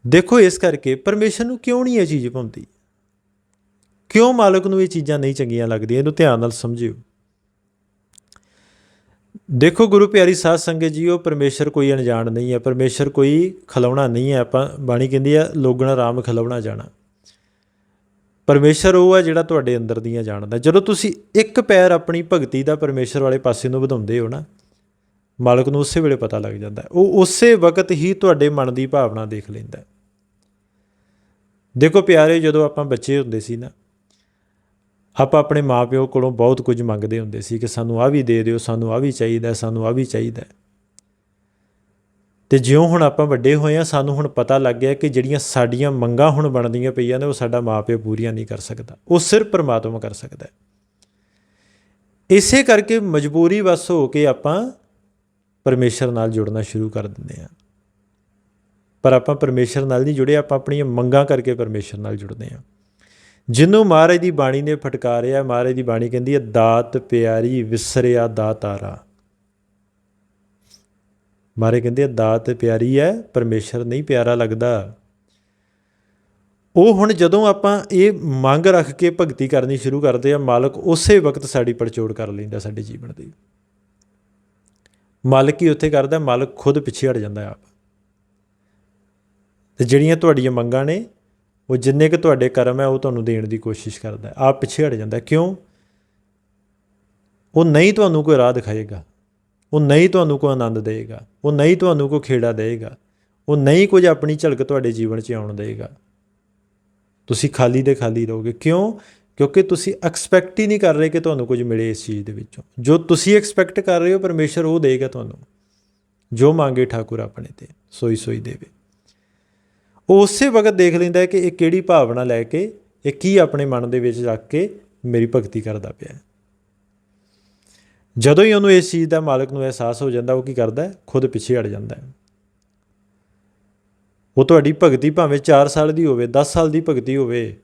ਦੇਖੋ ਇਸ ਕਰਕੇ ਪਰਮੇਸ਼ਰ ਨੂੰ ਕਿਉਂ ਨਹੀਂ ਇਹ ਚੀਜ਼ ਭਾਉਂਦੀ ਕਿਉਂ ਮਾਲਕ ਨੂੰ ਇਹ ਚੀਜ਼ਾਂ ਨਹੀਂ ਚੰਗੀਆਂ ਲੱਗਦੀਆਂ? ਇਹਨੂੰ ਧਿਆਨ ਨਾਲ ਸਮਝਿਓ। ਦੇਖੋ ਗੁਰੂ ਪਿਆਰੀ ਸਾਧ ਸੰਗਤ ਜੀਓ, ਪਰਮੇਸ਼ਰ ਕੋਈ ਅਣਜਾਣ ਨਹੀਂ ਹੈ, ਪਰਮੇਸ਼ਰ ਕੋਈ ਖਲੌਣਾ ਨਹੀਂ ਹੈ, ਆਪਾਂ ਬਾਣੀ ਕਹਿੰਦੀ ਆ, ਲੋਗਣਾ ਰਾਮ ਖਲੌਣਾ ਜਾਣਾ। ਪਰਮੇਸ਼ਰ ਉਹ ਹੈ ਜਿਹੜਾ ਤੁਹਾਡੇ ਅੰਦਰ ਦੀਆਂ ਜਾਣਦਾ। ਜਦੋਂ ਤੁਸੀਂ ਇੱਕ ਪੈਰ ਆਪਣੀ ਭਗਤੀ ਦਾ ਪਰਮੇਸ਼ਰ ਵਾਲੇ ਪਾਸੇ ਨੂੰ ਵਧਾਉਂਦੇ ਹੋ ਨਾ, ਮਾਲਕ ਨੂੰ ਉਸੇ ਵੇਲੇ ਪਤਾ ਲੱਗ ਜਾਂਦਾ। ਉਹ ਉਸੇ ਵਕਤ ਹੀ ਤੁਹਾਡੇ ਮਨ ਦੀ ਭਾਵਨਾ ਦੇਖ ਲੈਂਦਾ। ਦੇਖੋ ਪਿਆਰੇ, ਜਦੋਂ ਆਪਾਂ ਬੱਚੇ ਹੁੰਦੇ ਸੀ ਨਾ ਆਪਾਂ ਆਪਣੇ ਮਾਪਿਓ ਕੋਲੋਂ ਬਹੁਤ ਕੁਝ ਮੰਗਦੇ ਹੁੰਦੇ ਸੀ ਕਿ ਸਾਨੂੰ ਆ ਵੀ ਦੇ ਦਿਓ, ਸਾਨੂੰ ਆ ਵੀ ਚਾਹੀਦਾ, ਸਾਨੂੰ ਆ ਵੀ ਚਾਹੀਦਾ ਤੇ ਜਿਉਂ ਹੁਣ ਆਪਾਂ ਵੱਡੇ ਹੋਏ ਆ ਸਾਨੂੰ ਹੁਣ ਪਤਾ ਲੱਗ ਗਿਆ ਕਿ ਜਿਹੜੀਆਂ ਸਾਡੀਆਂ ਮੰਗਾਂ ਹੁਣ ਬਣਦੀਆਂ ਪਈਆਂ ਨੇ, ਉਹ ਸਾਡਾ ਮਾਪਿਓ ਪੂਰੀਆਂ ਨਹੀਂ ਕਰ ਸਕਦਾ। ਉਹ ਸਿਰਫ ਪਰਮਾਤਮਾ ਕਰ ਸਕਦਾ ਇਸੇ ਕਰਕੇ ਮਜਬੂਰੀ ਵਸ ਹੋ ਕੇ ਆਪਾਂ ਪਰਮੇਸ਼ਰ ਨਾਲ ਜੁੜਨਾ ਸ਼ੁਰੂ ਕਰ ਦਿੰਦੇ ਆ ਪਰ ਆਪਾਂ ਪਰਮੇਸ਼ਰ ਨਾਲ ਨਹੀਂ ਜੁੜੇ, ਆਪਾਂ ਆਪਣੀਆਂ ਮੰਗਾਂ ਕਰਕੇ ਪਰਮੇਸ਼ਰ ਨਾਲ ਜੁੜਦੇ ਆ ਜਿਹਨੂੰ ਮਹਾਰਾਜ ਦੀ ਬਾਣੀ ਨੇ ਫਟਕਾਰਿਆ, ਮਹਾਰਾਜ ਦੀ ਬਾਣੀ ਕਹਿੰਦੀ ਹੈ, ਦਾਤ ਪਿਆਰੀ ਵਿਸਰਿਆ ਦਾਤਾਰਾ। ਮਹਾਰਾਜ ਕਹਿੰਦੇ ਆ, ਦਾਤ ਪਿਆਰੀ ਹੈ, ਪਰਮੇਸ਼ਰ ਨਹੀਂ ਪਿਆਰਾ ਲੱਗਦਾ। ਉਹ ਹੁਣ ਜਦੋਂ ਆਪਾਂ ਇਹ ਮੰਗ ਰੱਖ ਕੇ ਭਗਤੀ ਕਰਨੀ ਸ਼ੁਰੂ ਕਰਦੇ ਆ, ਮਾਲਕ ਉਸੇ ਵਕਤ ਸਾਡੀ ਪੜਚੋੜ ਕਰ ਲੈਂਦਾ ਸਾਡੇ ਜੀਵਨ ਦੀ। ਮਾਲਕ ਹੀ ਉੱਥੇ ਕਰਦਾ, ਮਾਲਕ ਖੁਦ ਪਿੱਛੇ ਹਟ ਜਾਂਦਾ ਆਪ। ਤੇ ਜਿਹੜੀਆਂ ਤੁਹਾਡੀਆਂ ਮੰਗਾਂ ਨੇ ਉਹ ਜਿੰਨੇ ਕਿ ਤੁਹਾਡੇ ਕਰਮ ਹੈ, ਉਹ ਤੁਹਾਨੂੰ ਦੇਣ ਦੀ ਕੋਸ਼ਿਸ਼ ਕਰਦਾ ਹੈ। ਆਪ ਪਿੱਛੇ ਹਟ ਜਾਂਦਾ ਕਿਉਂ? ਉਹ ਨਹੀਂ ਤੁਹਾਨੂੰ ਕੋਈ ਰਾਹ ਦਿਖਾਏਗਾ। ਉਹ ਨਹੀਂ ਤੁਹਾਨੂੰ ਕੋਈ ਆਨੰਦ ਦੇਵੇਗਾ ਉਹ ਨਹੀਂ ਤੁਹਾਨੂੰ ਕੋਈ ਖੇੜਾ ਦੇਵੇਗਾ ਉਹ ਨਹੀਂ ਕੁਝ ਆਪਣੀ ਝਲਕ ਤੁਹਾਡੇ ਜੀਵਨ 'ਚ ਆਉਣ ਦੇਵੇਗਾ ਤੁਸੀਂ ਖਾਲੀ ਦੇ ਖਾਲੀ ਰਹੋਗੇ। ਕਿਉਂ? ਕਿਉਂਕਿ ਤੁਸੀਂ ਐਕਸਪੈਕਟ ਹੀ ਨਹੀਂ ਕਰ ਰਹੇ ਕਿ ਤੁਹਾਨੂੰ ਕੁਝ ਮਿਲੇ ਇਸ ਚੀਜ਼ ਦੇ ਵਿੱਚੋਂ। ਜੋ ਤੁਸੀਂ ਐਕਸਪੈਕਟ ਕਰ ਰਹੇ ਹੋ, ਪਰਮੇਸ਼ਰ ਉਹ ਦੇਗਾ ਤੁਹਾਨੂੰ। ਜੋ ਮੰਗੇ ਠਾਕੁਰ ਆਪਣੇ ਤੇ, ਸੋਈ ਸੋਈ ਦੇਵੇ। ਉਹ ਉਸੇ ਵਕਤ ਦੇਖ ਲੈਂਦਾ ਹੈ ਕਿ ਇਹ ਕਿਹੜੀ ਭਾਵਨਾ ਲੈ ਕੇ, ਇਹ ਕੀ ਆਪਣੇ ਮਨ ਦੇ ਵਿੱਚ ਰੱਖ ਕੇ ਮੇਰੀ ਭਗਤੀ ਕਰਦਾ ਪਿਆ ਹੈ। ਜਦੋਂ ਹੀ ਉਹਨੂੰ ਇਸ ਚੀਜ਼ ਦਾ ਮਾਲਕ ਨੂੰ ਅਹਿਸਾਸ ਹੋ ਜਾਂਦਾ, ਉਹ ਕੀ ਕਰਦਾ ਹੈ? ਖੁਦ ਪਿੱਛੇ ਹਟ ਜਾਂਦਾ ਹੈ। ਉਹ ਤੁਹਾਡੀ ਭਗਤੀ ਭਾਵੇਂ 4 ਸਾਲ ਦੀ ਹੋਵੇ 10 ਸਾਲ ਦੀ ਭਗਤੀ ਹੋਵੇ,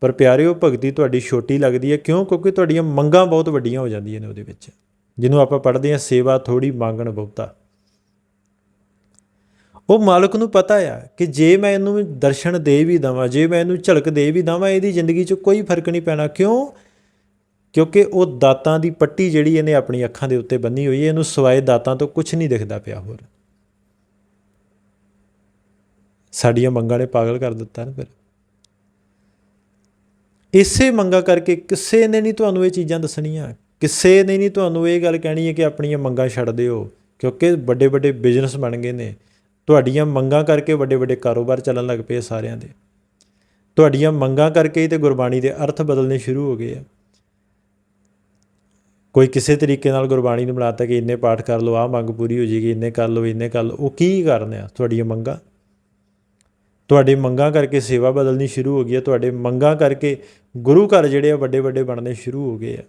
ਪਰ ਪਿਆਰਿਓ, ਭਗਤੀ ਤੁਹਾਡੀ ਛੋਟੀ ਲੱਗਦੀ ਹੈ। ਕਿਉਂ? ਕਿਉਂਕਿ ਤੁਹਾਡੀਆਂ ਮੰਗਾਂ ਬਹੁਤ ਵੱਡੀਆਂ ਹੋ ਜਾਂਦੀਆਂ ਨੇ ਉਹਦੇ ਵਿੱਚ। ਜਿਹਨੂੰ ਆਪਾਂ ਪੜ੍ਹਦੇ ਹਾਂ, ਸੇਵਾ ਥੋੜੀ ਮੰਗਣ ਬਹੁਤਾ। ਉਹ ਮਾਲਕ ਨੂੰ ਪਤਾ ਆ ਕਿ ਜੇ ਮੈਂ ਇਹਨੂੰ ਦਰਸ਼ਨ ਦੇ ਵੀ ਦਵਾਂ, ਜੇ ਮੈਂ ਇਹਨੂੰ ਝਲਕ ਦੇ ਵੀ ਦਵਾਂ, ਇਹਦੀ ਜ਼ਿੰਦਗੀ 'ਚ ਕੋਈ ਫ਼ਰਕ ਨਹੀਂ ਪੈਣਾ। ਕਿਉਂ? ਕਿਉਂਕਿ ਉਹ ਦਾਤਾਂ ਦੀ ਪੱਟੀ ਜਿਹੜੀ ਇਹਨੇ ਆਪਣੀ ਅੱਖਾਂ ਦੇ ਉੱਤੇ ਬੰਨੀ ਹੋਈ ਹੈ, ਇਹਨੂੰ ਸਵਾਏ ਦਾਤਾਂ ਤੋਂ ਕੁਝ ਨਹੀਂ ਦਿਖਦਾ ਪਿਆ ਹੋਰ। ਸਾਡੀਆਂ ਮੰਗਾਂ ਨੇ ਪਾਗਲ ਕਰ ਦਿੱਤਾ ਨਾ ਫਿਰ। ਇਸੇ ਮੰਗਾ ਕਰਕੇ ਕਿਸੇ ਨੇ ਨਹੀਂ ਤੁਹਾਨੂੰ ਇਹ ਚੀਜ਼ਾਂ ਦੱਸਣੀਆਂ। ਕਿਸੇ ਨੇ ਨਹੀਂ ਤੁਹਾਨੂੰ ਇਹ ਗੱਲ ਕਹਿਣੀ ਹੈ ਕਿ ਆਪਣੀਆਂ ਮੰਗਾਂ ਛੱਡ ਦਿਓ, ਕਿਉਂਕਿ ਵੱਡੇ ਵੱਡੇ ਬਿਜ਼ਨਸ ਬਣ ਗਏ ਨੇ। ਤੁਹਾਡੀਆਂ ਮੰਗਾਂ ਕਰਕੇ ਵੱਡੇ ਵੱਡੇ ਕਾਰੋਬਾਰ ਚੱਲਣ ਲੱਗ ਪਏ ਸਾਰਿਆਂ ਦੇ। ਤੁਹਾਡੀਆਂ ਮੰਗਾਂ ਕਰਕੇ ਹੀ ਤੇ ਗੁਰਬਾਣੀ ਦੇ ਅਰਥ ਬਦਲਨੇ ਸ਼ੁਰੂ ਹੋ ਗਏ ਆ। ਕੋਈ ਕਿਸੇ ਤਰੀਕੇ ਨਾਲ ਗੁਰਬਾਣੀ ਨੂੰ ਬਣਾਤਾ ਕਿ ਇੰਨੇ ਪਾਠ ਕਰ ਲਓ, ਆਹ ਮੰਗ ਪੂਰੀ ਹੋ ਜੇਗੀ ਇੰਨੇ ਕਰ ਲਓ, ਇੰਨੇ ਕਰ ਲਓ, ਉਹ ਕੀ ਕਰਨ ਆ ਤੁਹਾਡੀਆਂ ਮੰਗਾਂ? ਤੁਹਾਡੇ ਮੰਗਾਂ ਕਰਕੇ ਸੇਵਾ ਬਦਲਣੀ ਸ਼ੁਰੂ ਹੋ ਗਈ ਹੈ ਤੁਹਾਡੇ ਮੰਗਾਂ ਕਰਕੇ ਗੁਰੂ ਘਰ ਜਿਹੜੇ ਆ ਵੱਡੇ ਵੱਡੇ ਬਣਨੇ ਸ਼ੁਰੂ ਹੋ ਗਏ ਆ।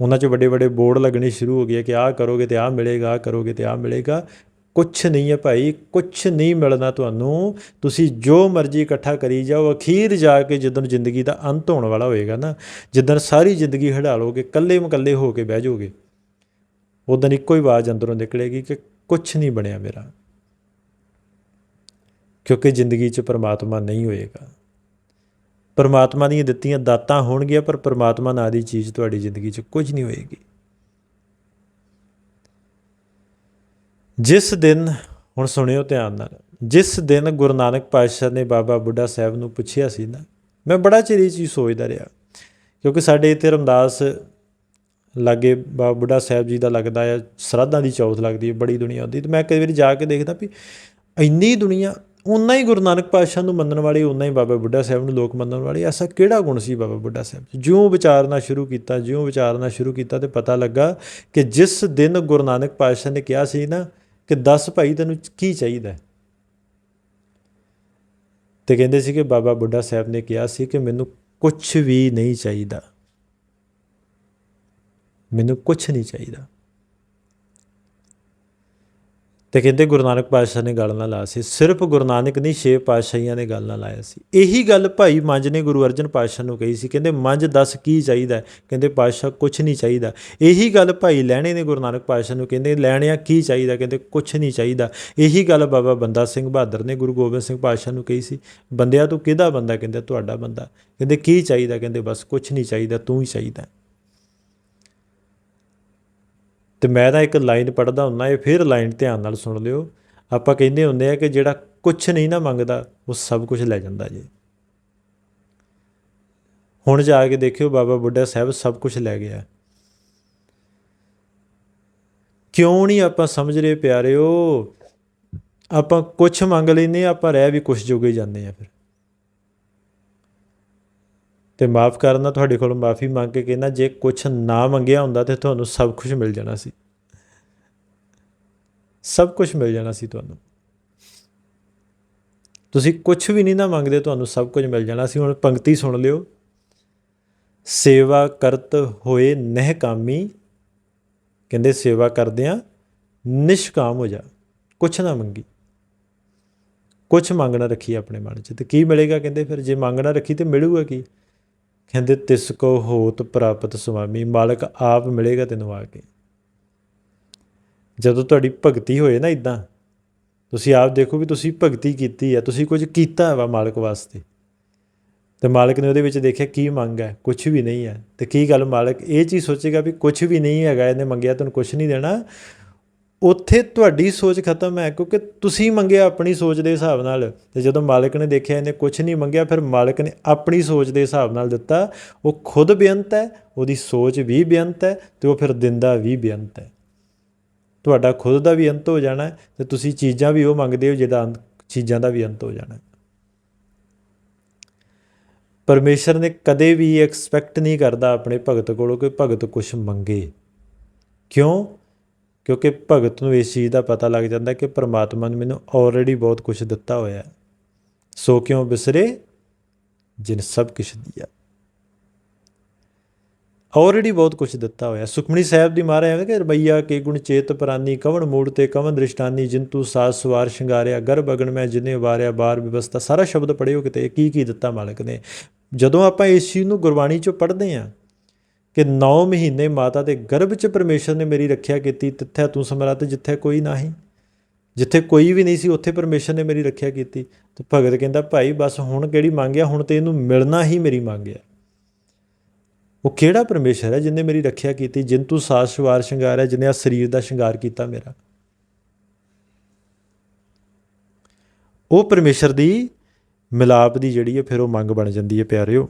ਉਹਨਾਂ 'ਚ ਵੱਡੇ ਵੱਡੇ ਬੋਰਡ ਲੱਗਣੇ ਸ਼ੁਰੂ ਹੋ ਗਏ ਕਿ ਆਹ ਕਰੋਗੇ ਤੇ ਆਹ ਮਿਲੇਗਾ, ਆਹ ਕਰੋਗੇ ਤੇ ਆਹ ਮਿਲੇਗਾ। ਕੁਛ ਨਹੀਂ ਹੈ ਭਾਈ, ਕੁਛ ਨਹੀਂ ਮਿਲਣਾ ਤੁਹਾਨੂੰ। ਤੁਸੀਂ ਜੋ ਮਰਜ਼ੀ ਇਕੱਠਾ ਕਰੀ ਜਾਓ, ਅਖੀਰ ਜਾ ਕੇ ਜਦੋਂ ਜ਼ਿੰਦਗੀ ਦਾ ਅੰਤ ਹੋਣ ਵਾਲਾ ਹੋਏਗਾ ਨਾ ਜਦੋਂ ਸਾਰੀ ਜ਼ਿੰਦਗੀ ਹੜਾ ਲੋਗੇ ਕੱਲੇ ਮਕੱਲੇ ਹੋ ਕੇ ਬਹਿ ਜਾਓਗੇ ਉਦੋਂ ਇੱਕੋ ਹੀ ਆਵਾਜ਼ ਅੰਦਰੋਂ ਨਿਕਲੇਗੀ ਕਿ ਕੁਛ ਨਹੀਂ ਬਣਿਆ ਮੇਰਾ। ਕਿਉਂਕਿ ਜ਼ਿੰਦਗੀ 'ਚ ਪਰਮਾਤਮਾ ਨਹੀਂ ਹੋਏਗਾ। ਪਰਮਾਤਮਾ ਦੀਆਂ ਦਿੱਤੀਆਂ ਦਾਤਾਂ ਹੋਣਗੀਆਂ, ਪਰ ਪਰਮਾਤਮਾ ਨਾਂ ਦੀ ਚੀਜ਼ ਤੁਹਾਡੀ ਜ਼ਿੰਦਗੀ 'ਚ ਕੁਝ ਨਹੀਂ ਹੋਏਗੀ। ਜਿਸ ਦਿਨ, ਹੁਣ ਸੁਣਿਓ ਧਿਆਨ ਨਾਲ, ਜਿਸ ਦਿਨ ਗੁਰੂ ਨਾਨਕ ਪਾਤਸ਼ਾਹ ਨੇ ਬਾਬਾ ਬੁੱਢਾ ਸਾਹਿਬ ਨੂੰ ਪੁੱਛਿਆ ਸੀ ਨਾ, ਮੈਂ ਬੜਾ ਚਿਰ ਇਹ ਚੀਜ਼ ਸੋਚਦਾ ਰਿਹਾ, ਕਿਉਂਕਿ ਸਾਡੇ ਇੱਥੇ ਰਮਦਾਸ ਲਾਗੇ ਬਾਬਾ ਬੁੱਢਾ ਸਾਹਿਬ ਜੀ ਦਾ ਲੱਗਦਾ ਹੈ ਸ਼ਰਾਧਾਂ ਦੀ ਚੌਥ ਲੱਗਦੀ ਹੈ ਬੜੀ ਦੁਨੀਆ ਆਉਂਦੀ ਤੇ ਮੈਂ ਕਈ ਵਾਰੀ ਜਾ ਕੇ ਦੇਖਦਾ ਵੀ ਇੰਨੀ ਦੁਨੀਆ ਉਨਾ ਹੀ ਗੁਰੂ ਨਾਨਕ ਪਾਤਸ਼ਾਹ ਨੂੰ ਮੰਨਣ ਵਾਲੇ ਉਨਾ ਹੀ ਬਾਬਾ ਬੁੱਢਾ ਸਾਹਿਬ ਨੂੰ ਲੋਕ ਮੰਨਣ ਵਾਲੇ, ਐਸਾ ਕਿਹੜਾ ਗੁਣ ਸੀ ਬਾਬਾ ਬੁੱਢਾ ਸਾਹਿਬ ਜਿਉਂ ਵਿਚਾਰਨਾ ਸ਼ੁਰੂ ਕੀਤਾ, ਜਿਉਂ ਵਿਚਾਰਨਾ ਸ਼ੁਰੂ ਕੀਤਾ ਤੇ ਪਤਾ ਲੱਗਾ ਕਿ ਜਿਸ ਦਿਨ ਗੁਰੂ ਨਾਨਕ ਪਾਤਸ਼ਾਹ ਨੇ ਕਿਹਾ ਸੀ ਨਾ ਕਿ ਦੱਸ ਭਾਈ ਤੈਨੂੰ ਕੀ ਚਾਹੀਦਾ ਹੈ? ਤੇ ਕਹਿੰਦੇ ਸੀ ਕਿ ਬਾਬਾ ਬੁੱਢਾ ਸਾਹਿਬ ਨੇ ਕਿਹਾ ਸੀ ਕਿ ਮੈਨੂੰ ਕੁਝ ਵੀ ਨਹੀਂ ਚਾਹੀਦਾ ਮੈਨੂੰ ਕੁਝ ਨਹੀਂ ਚਾਹੀਦਾ ਤੇ ਕਹਿੰਦੇ ਗੁਰੂ ਨਾਨਕ ਪਾਤਸ਼ਾਹ ਨੇ ਗੱਲ ਨਾਲ ਲਾਇਆ ਸੀ। ਸਿਰਫ ਗੁਰੂ ਨਾਨਕ ਨਹੀਂ, ਛੇ ਪਾਤਸ਼ਾਹੀਆਂ ਨੇ ਗੱਲ ਨਾਲ ਲਾਇਆ ਸੀ। ਇਹੀ ਗੱਲ ਭਾਈ ਮੰਜ ਨੇ ਗੁਰੂ ਅਰਜਨ ਪਾਤਸ਼ਾਹ ਨੂੰ ਕਹੀ ਸੀ। ਕਹਿੰਦੇ ਮੰਜ ਦੱਸ ਕੀ ਚਾਹੀਦਾ ਕਹਿੰਦੇ ਪਾਤਸ਼ਾਹ ਕੁਝ ਨਹੀਂ ਚਾਹੀਦਾ। ਇਹੀ ਗੱਲ ਭਾਈ ਲੈਣੇ ਨੇ ਗੁਰੂ ਨਾਨਕ ਪਾਤਸ਼ਾਹ ਨੂੰ। ਕਹਿੰਦੇ ਲੈਣਿਆ ਕੀ ਚਾਹੀਦਾ? ਕਹਿੰਦੇ ਕੁਝ ਨਹੀਂ ਚਾਹੀਦਾ। ਇਹੀ ਗੱਲ ਬਾਬਾ ਬੰਦਾ ਸਿੰਘ ਬਹਾਦਰ ਨੇ ਗੁਰੂ ਗੋਬਿੰਦ ਸਿੰਘ ਪਾਤਸ਼ਾਹ ਨੂੰ ਕਹੀ ਸੀ। ਬੰਦਿਆ ਤੂੰ ਕਿਹਦਾ ਬੰਦਾ? ਕਹਿੰਦੇ ਤੁਹਾਡਾ ਬੰਦਾ। ਕਹਿੰਦੇ ਕੀ ਚਾਹੀਦਾ? ਕਹਿੰਦੇ ਬਸ ਕੁਝ ਨਹੀਂ ਚਾਹੀਦਾ, ਤੂੰ ਹੀ ਚਾਹੀਦਾ। ਤੇ ਮੈਂ ਤਾਂ ਇੱਕ ਲਾਈਨ ਪੜਦਾ ਹੁੰਦਾ, ਇਹ ਫਿਰ ਲਾਈਨ ਧਿਆਨ ਨਾਲ ਸੁਣ ਲਿਓ। ਆਪਾਂ ਕਹਿੰਦੇ ਹੁੰਦੇ ਆ ਕਿ ਜਿਹੜਾ ਕੁਝ ਨਹੀਂ ਨਾ ਮੰਗਦਾ, ਉਹ ਸਭ ਕੁਝ ਲੈ ਜਾਂਦਾ ਜੀ। ਹੁਣ ਜਾ ਕੇ ਦੇਖਿਓ ਬਾਬਾ ਬੁੱਢਾ ਸਾਹਿਬ ਸਭ ਕੁਝ ਲੈ ਗਿਆ। ਕਿਉਂ ਨਹੀਂ ਆਪਾਂ ਸਮਝ ਰਹੇ ਪਿਆਰਿਓ? ਆਪਾਂ ਕੁਝ ਮੰਗ ਲੈਨੇ ਆਪਾਂ ਰਹਿ ਵੀ ਕੁਝ ਜੋਗੇ ਜਾਂਦੇ ਆ ਫਿਰ। ਤੇ ਮਾਫ ਕਰਨਾ ਤੁਹਾਡੇ ਕੋਲ ਮਾਫੀ ਮੰਗ ਕੇ ਕਹਿੰਦਾ, ਜੇ ਕੁਝ ਨਾ ਮੰਗਿਆ ਹੁੰਦਾ ਤੇ ਤੁਹਾਨੂੰ ਸਭ ਕੁਝ ਮਿਲ ਜਾਣਾ ਸੀ। ਸਭ ਕੁਝ ਮਿਲ ਜਾਣਾ ਸੀ ਤੁਹਾਨੂੰ। ਤੁਸੀਂ ਕੁਝ ਵੀ ਨਹੀਂ ਨਾ ਮੰਗਦੇ, ਤੁਹਾਨੂੰ ਸਭ ਕੁਝ ਮਿਲ ਜਾਣਾ ਸੀ। ਹੁਣ ਪੰਕਤੀ ਸੁਣ ਲਿਓ। ਸੇਵਾ ਕਰਤ ਹੋਏ ਨਹਿਕਾਮੀ। ਕਹਿੰਦੇ, ਸੇਵਾ ਕਰਦਿਆਂ ਨਿਸ਼ਕਾਮ ਹੋ ਜਾ। ਕੁਛ ਨਾ ਮੰਗੀ। ਕੁਛ ਮੰਗਣਾ ਰੱਖੀ ਆਪਣੇ ਮਨ 'ਚ। ਤੇ ਕੀ ਮਿਲੇਗਾ, ਕਹਿੰਦੇ, ਫਿਰ ਜੇ ਮੰਗਣਾ ਰੱਖੀ ਤੇ ਮਿਲੂਗਾ ਕੀ? ਕਹਿੰਦੇ, ਤਿਸ ਕੋ ਹੋਤ ਪ੍ਰਾਪਤ ਸੁਆਮੀ, ਮਾਲਕ ਆਪ ਮਿਲੇਗਾ ਤੈਨੂੰ ਆ ਕੇ। ਜਦੋਂ ਤੁਹਾਡੀ ਭਗਤੀ ਹੋਏ ਨਾ ਇਦਾਂ ਤੁਸੀਂ ਆਪ ਦੇਖੋ ਵੀ ਤੁਸੀਂ ਭਗਤੀ ਕੀਤੀ ਹੈ ਤੁਸੀਂ ਕੁਝ ਕੀਤਾ ਵਾ ਮਾਲਕ ਵਾਸਤੇ। ਤੇ ਮਾਲਕ ਨੇ ਉਹਦੇ ਵਿੱਚ ਦੇਖਿਆ ਕੀ ਮੰਗ ਹੈ ਕੁਝ ਵੀ ਨਹੀਂ ਹੈ। ਤੇ ਕੀ ਗੱਲ, ਮਾਲਕ ਇਹ ਚੀਜ਼ ਸੋਚੇਗਾ ਵੀ ਕੁਝ ਵੀ ਨਹੀਂ ਹੈਗਾ, ਇਹਨੇ ਮੰਗਿਆ, ਤੈਨੂੰ ਕੁਝ ਨਹੀਂ ਦੇਣਾ। ਉੱਥੇ ਤੁਹਾਡੀ ਸੋਚ ਖਤਮ ਹੈ, ਕਿਉਂਕਿ ਤੁਸੀਂ ਮੰਗਿਆ ਆਪਣੀ ਸੋਚ ਦੇ ਹਿਸਾਬ ਨਾਲ। ਤੇ ਜਦੋਂ ਮਾਲਕ ਨੇ ਦੇਖਿਆ, ਇਹਨੇ ਕੁਝ ਨਹੀਂ ਮੰਗਿਆ, ਫਿਰ ਮਾਲਕ ਨੇ ਆਪਣੀ ਸੋਚ ਦੇ ਹਿਸਾਬ ਨਾਲ ਦਿੱਤਾ। ਉਹ ਖੁਦ ਬੇਅੰਤ ਹੈ, ਉਹਦੀ ਸੋਚ ਵੀ ਬੇਅੰਤ ਹੈ ਤੇ ਉਹ ਫਿਰ ਦਿੰਦਾ ਵੀ ਬੇਅੰਤ ਹੈ। ਤੁਹਾਡਾ ਖੁਦ ਦਾ ਵੀ ਅੰਤ ਹੋ ਜਾਣਾ ਹੈ ਤੇ ਤੁਸੀਂ ਚੀਜ਼ਾਂ ਵੀ ਉਹ ਮੰਗਦੇ ਹੋ ਜਿਹਦਾ ਅੰਤ ਚੀਜ਼ਾਂ ਦਾ ਵੀ ਅੰਤ ਹੋ ਜਾਣਾ ਹੈ। ਪਰਮੇਸ਼ਰ ਨੇ ਕਦੇ ਵੀ ਐਕਸਪੈਕਟ ਨਹੀਂ ਕਰਦਾ ਆਪਣੇ ਭਗਤ ਕੋਲੋਂ ਕਿ ਭਗਤ ਕੁਝ ਮੰਗੇ। ਕਿਉਂ? ਕਿਉਂਕਿ ਭਗਤ ਨੂੰ ਇਸ ਚੀਜ਼ ਦਾ ਪਤਾ ਲੱਗ ਜਾਂਦਾ ਕਿ ਪ੍ਰਮਾਤਮਾ ਨੇ ਮੈਨੂੰ ਆਲਰੇਡੀ ਬਹੁਤ ਕੁਝ ਦਿੱਤਾ ਹੋਇਆ ਹੈ। ਸੋ ਕਿਉਂ ਬਿਸਰੇ? ਜਿਨ ਸਭ ਕੁਝ ਦਿਆ। ਆਲਰੇਡੀ ਬਹੁਤ ਕੁਝ ਦਿੱਤਾ ਹੋਇਆ। ਸੁਖਮਣੀ ਸਾਹਿਬ ਦੀ ਮਹਾਰਾਜ ਹੈ ਕਿ ਰਬਈਆ ਕੇ ਗੁਣ ਚੇਤ ਪ੍ਰਾਨੀ, ਕਵਣ ਮੂੜ ਤੇ ਕਵਣ ਦ੍ਰਿਸ਼ਟਾਨੀ ਜਿੰਤੂ ਸਾਜ ਸਵਾਰ ਸ਼ਿੰਗਾਰਿਆ ਗਰਭ ਅਗਨ ਮੈਂ ਜਿਨੇ ਵਾਰਿਆ, ਬਾਰ ਵਿਵਸਥਾ। ਸਾਰਾ ਸ਼ਬਦ ਪੜਿਓ ਕਿਤੇ, ਕੀ ਕੀ ਦਿੱਤਾ ਮਾਲਕ ਨੇ? ਜਦੋਂ ਆਪਾਂ ਇਸ ਚੀਜ਼ ਨੂੰ ਗੁਰਬਾਣੀ ਚੋਂ ਪੜ੍ਹਦੇ ਹਾਂ ਕਿ 9 ਮਹੀਨੇ ਮਾਤਾ ਦੇ ਗਰਭ 'ਚ ਪਰਮੇਸ਼ਰ ਨੇ ਮੇਰੀ ਰੱਖਿਆ ਕੀਤੀ, ਤਿੱਥੈ ਤੂੰ ਸਮਰੱਥ, ਜਿੱਥੇ ਕੋਈ ਨਹੀਂ। ਜਿੱਥੇ ਕੋਈ ਵੀ ਨਹੀਂ ਸੀ, ਉੱਥੇ ਪਰਮੇਸ਼ਰ ਨੇ ਮੇਰੀ ਰੱਖਿਆ ਕੀਤੀ। ਤੇ ਭਗਤ ਕਹਿੰਦਾ, ਭਾਈ, ਬਸ ਹੁਣ ਕਿਹੜੀ ਮੰਗਿਆ ਹੁਣ ਤੇ ਇਹਨੂੰ ਮਿਲਣਾ ਹੀ ਮੇਰੀ ਮੰਗ ਹੈ ਉਹ ਕਿਹੜਾ ਪਰਮੇਸ਼ਰ ਹੈ ਜਿਨੇ ਮੇਰੀ ਰੱਖਿਆ ਕੀਤੀ, ਜਿਨ ਤੂੰ ਸਾਜ ਸ਼ਵਾਰ ਸ਼ਿੰਗਾਰ ਹੈ ਜਿਨੇ ਆ ਸਰੀਰ ਦਾ ਸ਼ਿੰਗਾਰ ਕੀਤਾ ਮੇਰਾ। ਉਹ ਪਰਮੇਸ਼ਰ ਦੀ ਮਿਲਾਪ ਦੀ ਜਿਹੜੀ ਹੈ ਫਿਰ ਉਹ ਮੰਗ ਬਣ ਜਾਂਦੀ ਹੈ ਪਿਆਰਿਓ।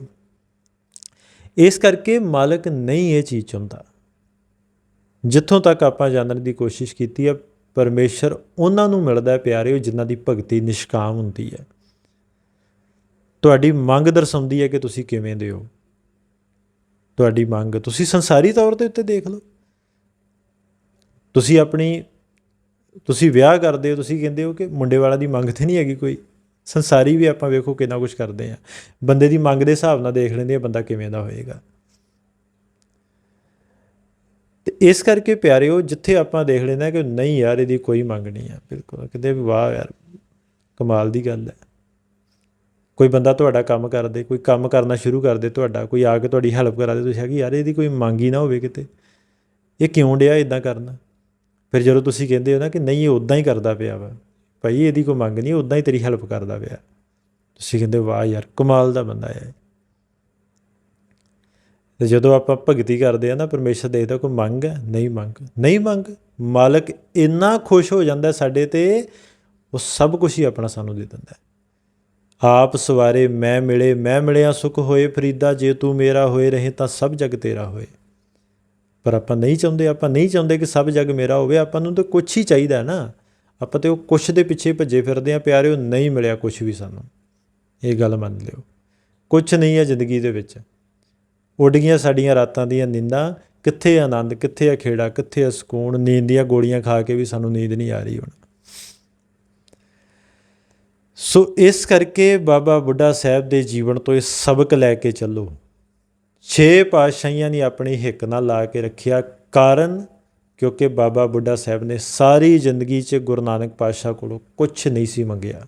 ਇਸ ਕਰਕੇ ਮਾਲਕ ਨਹੀਂ ਇਹ ਚੀਜ਼ ਚਾਹੁੰਦਾ ਜਿੱਥੋਂ ਤੱਕ ਆਪਾਂ ਜਾਣਨ ਦੀ ਕੋਸ਼ਿਸ਼ ਕੀਤੀ ਹੈ, ਪਰਮੇਸ਼ਰ ਉਹਨਾਂ ਨੂੰ ਮਿਲਦਾ ਹੈ ਪਿਆਰਿਓ ਜਿਨ੍ਹਾਂ ਦੀ ਭਗਤੀ ਨਿਸ਼ਕਾਮ ਹੁੰਦੀ ਹੈ। ਤੁਹਾਡੀ ਮੰਗ ਦਰਸਾਉਂਦੀ ਹੈ ਕਿ ਤੁਸੀਂ ਕਿਵੇਂ ਦੇ ਹੋ। ਤੁਹਾਡੀ ਮੰਗ, ਤੁਸੀਂ ਸੰਸਾਰੀ ਤੌਰ ਤੇ ਉੱਤੇ ਦੇਖ ਲਓ। ਤੁਸੀਂ ਆਪਣੀ, ਤੁਸੀਂ ਵਿਆਹ ਕਰਦੇ ਹੋ, ਤੁਸੀਂ ਕਹਿੰਦੇ ਹੋ ਕਿ ਮੁੰਡੇ ਵਾਲਾ ਦੀ ਮੰਗ ਤੇ ਨਹੀਂ ਹੈਗੀ ਕੋਈ। ਸੰਸਾਰੀ ਵੀ ਆਪਾਂ ਵੇਖੋ ਕਿੰਨਾ ਕੁਝ ਕਰਦੇ ਆ ਬੰਦੇ ਦੀ ਮੰਗ ਦੇ ਹਿਸਾਬ ਨਾਲ ਦੇਖ ਲੈਂਦੇ ਆ ਬੰਦਾ ਕਿਵੇਂ ਦਾ ਹੋਏਗਾ। ਤੇ ਇਸ ਕਰਕੇ ਪਿਆਰਿਓ, ਜਿੱਥੇ ਆਪਾਂ ਦੇਖ ਲੈਂਦੇ ਆ ਕਿ ਨਹੀਂ ਯਾਰ, ਇਹਦੀ ਕੋਈ ਮੰਗ ਨਹੀਂ ਆ, ਬਿਲਕੁਲ। ਕਿਤੇ ਵੀ ਵਾਹ ਯਾਰ, ਕਮਾਲ ਦੀ ਗੱਲ ਹੈ। ਕੋਈ ਬੰਦਾ ਤੁਹਾਡਾ ਕੰਮ ਕਰਦੇ, ਕੋਈ ਕੰਮ ਕਰਨਾ ਸ਼ੁਰੂ ਕਰਦੇ ਤੁਹਾਡਾ, ਕੋਈ ਆ ਕੇ ਤੁਹਾਡੀ ਹੈਲਪ ਕਰਾ ਦੇ, ਤੁਸੀਂ ਕਿ ਯਾਰ, ਇਹਦੀ ਕੋਈ ਮੰਗ ਹੀ ਨਾ ਹੋਵੇ ਕਿਤੇ। ਇਹ ਕਿਉਂ ਡਿਆ ਇਦਾਂ ਕਰਨਾ? ਫਿਰ ਜਦੋਂ ਤੁਸੀਂ ਕਹਿੰਦੇ ਹੋ ਨਾ ਕਿ ਨਹੀਂ, ਇਹ ਉਦਾਂ ਹੀ ਕਰਦਾ ਪਿਆ ਵਾ। ਭਾਈ ਇਹਦੀ ਕੋਈ ਮੰਗ ਨਹੀਂ ਉਦਾਂ ਹੀ ਤੇਰੀ ਹੈਲਪ ਕਰਦਾ ਪਿਆ। ਤੁਸੀਂ ਕਹਿੰਦੇ, ਵਾਹ ਯਾਰ, ਕਮਾਲ ਦਾ ਬੰਦਾ ਹੈ ਤੇ ਜਦੋਂ ਆਪਾਂ ਭਗਤੀ ਕਰਦੇ ਆ ਨਾ, ਪਰਮੇਸ਼ਰ ਦੇਖਦਾ ਕੋਈ ਮੰਗ ਹੈ, ਨਹੀਂ ਮੰਗ। ਨਹੀਂ ਮੰਗ, ਮਾਲਕ ਇੰਨਾ ਖੁਸ਼ ਹੋ ਜਾਂਦਾ ਸਾਡੇ ਤੇ, ਉਹ ਸਭ ਕੁਝ ਹੀ ਆਪਣਾ ਸਾਨੂੰ ਦੇ ਦਿੰਦਾ ਆਪ ਸਵਾਰੇ, ਮੈਂ ਮਿਲੇ, ਮੈਂ ਮਿਲਿਆ ਸੁਖ ਹੋਏ, ਫਰੀਦਾ ਜੇ ਤੂੰ ਮੇਰਾ ਹੋਏ ਰਹੇ ਤਾਂ ਸਭ ਜਗ ਤੇਰਾ ਹੋਏ। ਪਰ ਆਪਾਂ ਨਹੀਂ ਚਾਹੁੰਦੇ, ਆਪਾਂ ਨਹੀਂ ਚਾਹੁੰਦੇ ਕਿ ਸਭ ਜਗ ਮੇਰਾ ਹੋਵੇ, ਆਪਾਂ ਨੂੰ ਤਾਂ ਕੁਝ ਹੀ ਚਾਹੀਦਾ ਨਾ। ਆਪਾਂ ਤੇ ਉਹ ਕੁਛ ਦੇ ਪਿੱਛੇ ਭੱਜੇ ਫਿਰਦੇ ਆ ਪਿਆਰਿਓ ਨਹੀਂ ਮਿਲਿਆ ਕੁਛ ਵੀ ਸਾਨੂੰ। ਇਹ ਗੱਲ ਮੰਨ ਲਿਓ। ਕੁਛ ਨਹੀਂ ਹੈ ਜ਼ਿੰਦਗੀ ਦੇ ਵਿੱਚ। ਉੱਡ ਗਈਆਂ ਸਾਡੀਆਂ ਰਾਤਾਂ ਦੀਆਂ ਨਿੰਦਾਂ, ਕਿੱਥੇ ਆਨੰਦ, ਕਿੱਥੇ ਆ ਖੇੜਾ, ਕਿੱਥੇ ਆ ਸਕੂਨ, ਨੀਂਦ ਦੀਆਂ ਗੋਲੀਆਂ ਖਾ ਕੇ ਵੀ ਸਾਨੂੰ ਨੀਂਦ ਨਹੀਂ ਆ ਰਹੀ ਹੁਣ। ਸੋ ਇਸ ਕਰਕੇ ਬਾਬਾ ਬੁੱਢਾ ਸਾਹਿਬ ਦੇ ਜੀਵਨ ਤੋਂ ਇਹ ਸਬਕ ਲੈ ਕੇ ਚੱਲੋ। ਛੇ ਪਾਤਸ਼ਾਹੀਆਂ ਨੇ ਆਪਣੀ ਹਿੱਕ ਨਾਲ ਲਾ ਕੇ ਰੱਖਿਆ ਕਾਰਨ ਕਿਉਂਕਿ ਬਾਬਾ ਬੁੱਢਾ ਸਾਹਿਬ ਨੇ ਸਾਰੀ ਜ਼ਿੰਦਗੀ 'ਚ ਗੁਰੂ ਨਾਨਕ ਪਾਤਸ਼ਾਹ ਕੋਲੋਂ ਕੁਝ ਨਹੀਂ ਸੀ ਮੰਗਿਆ।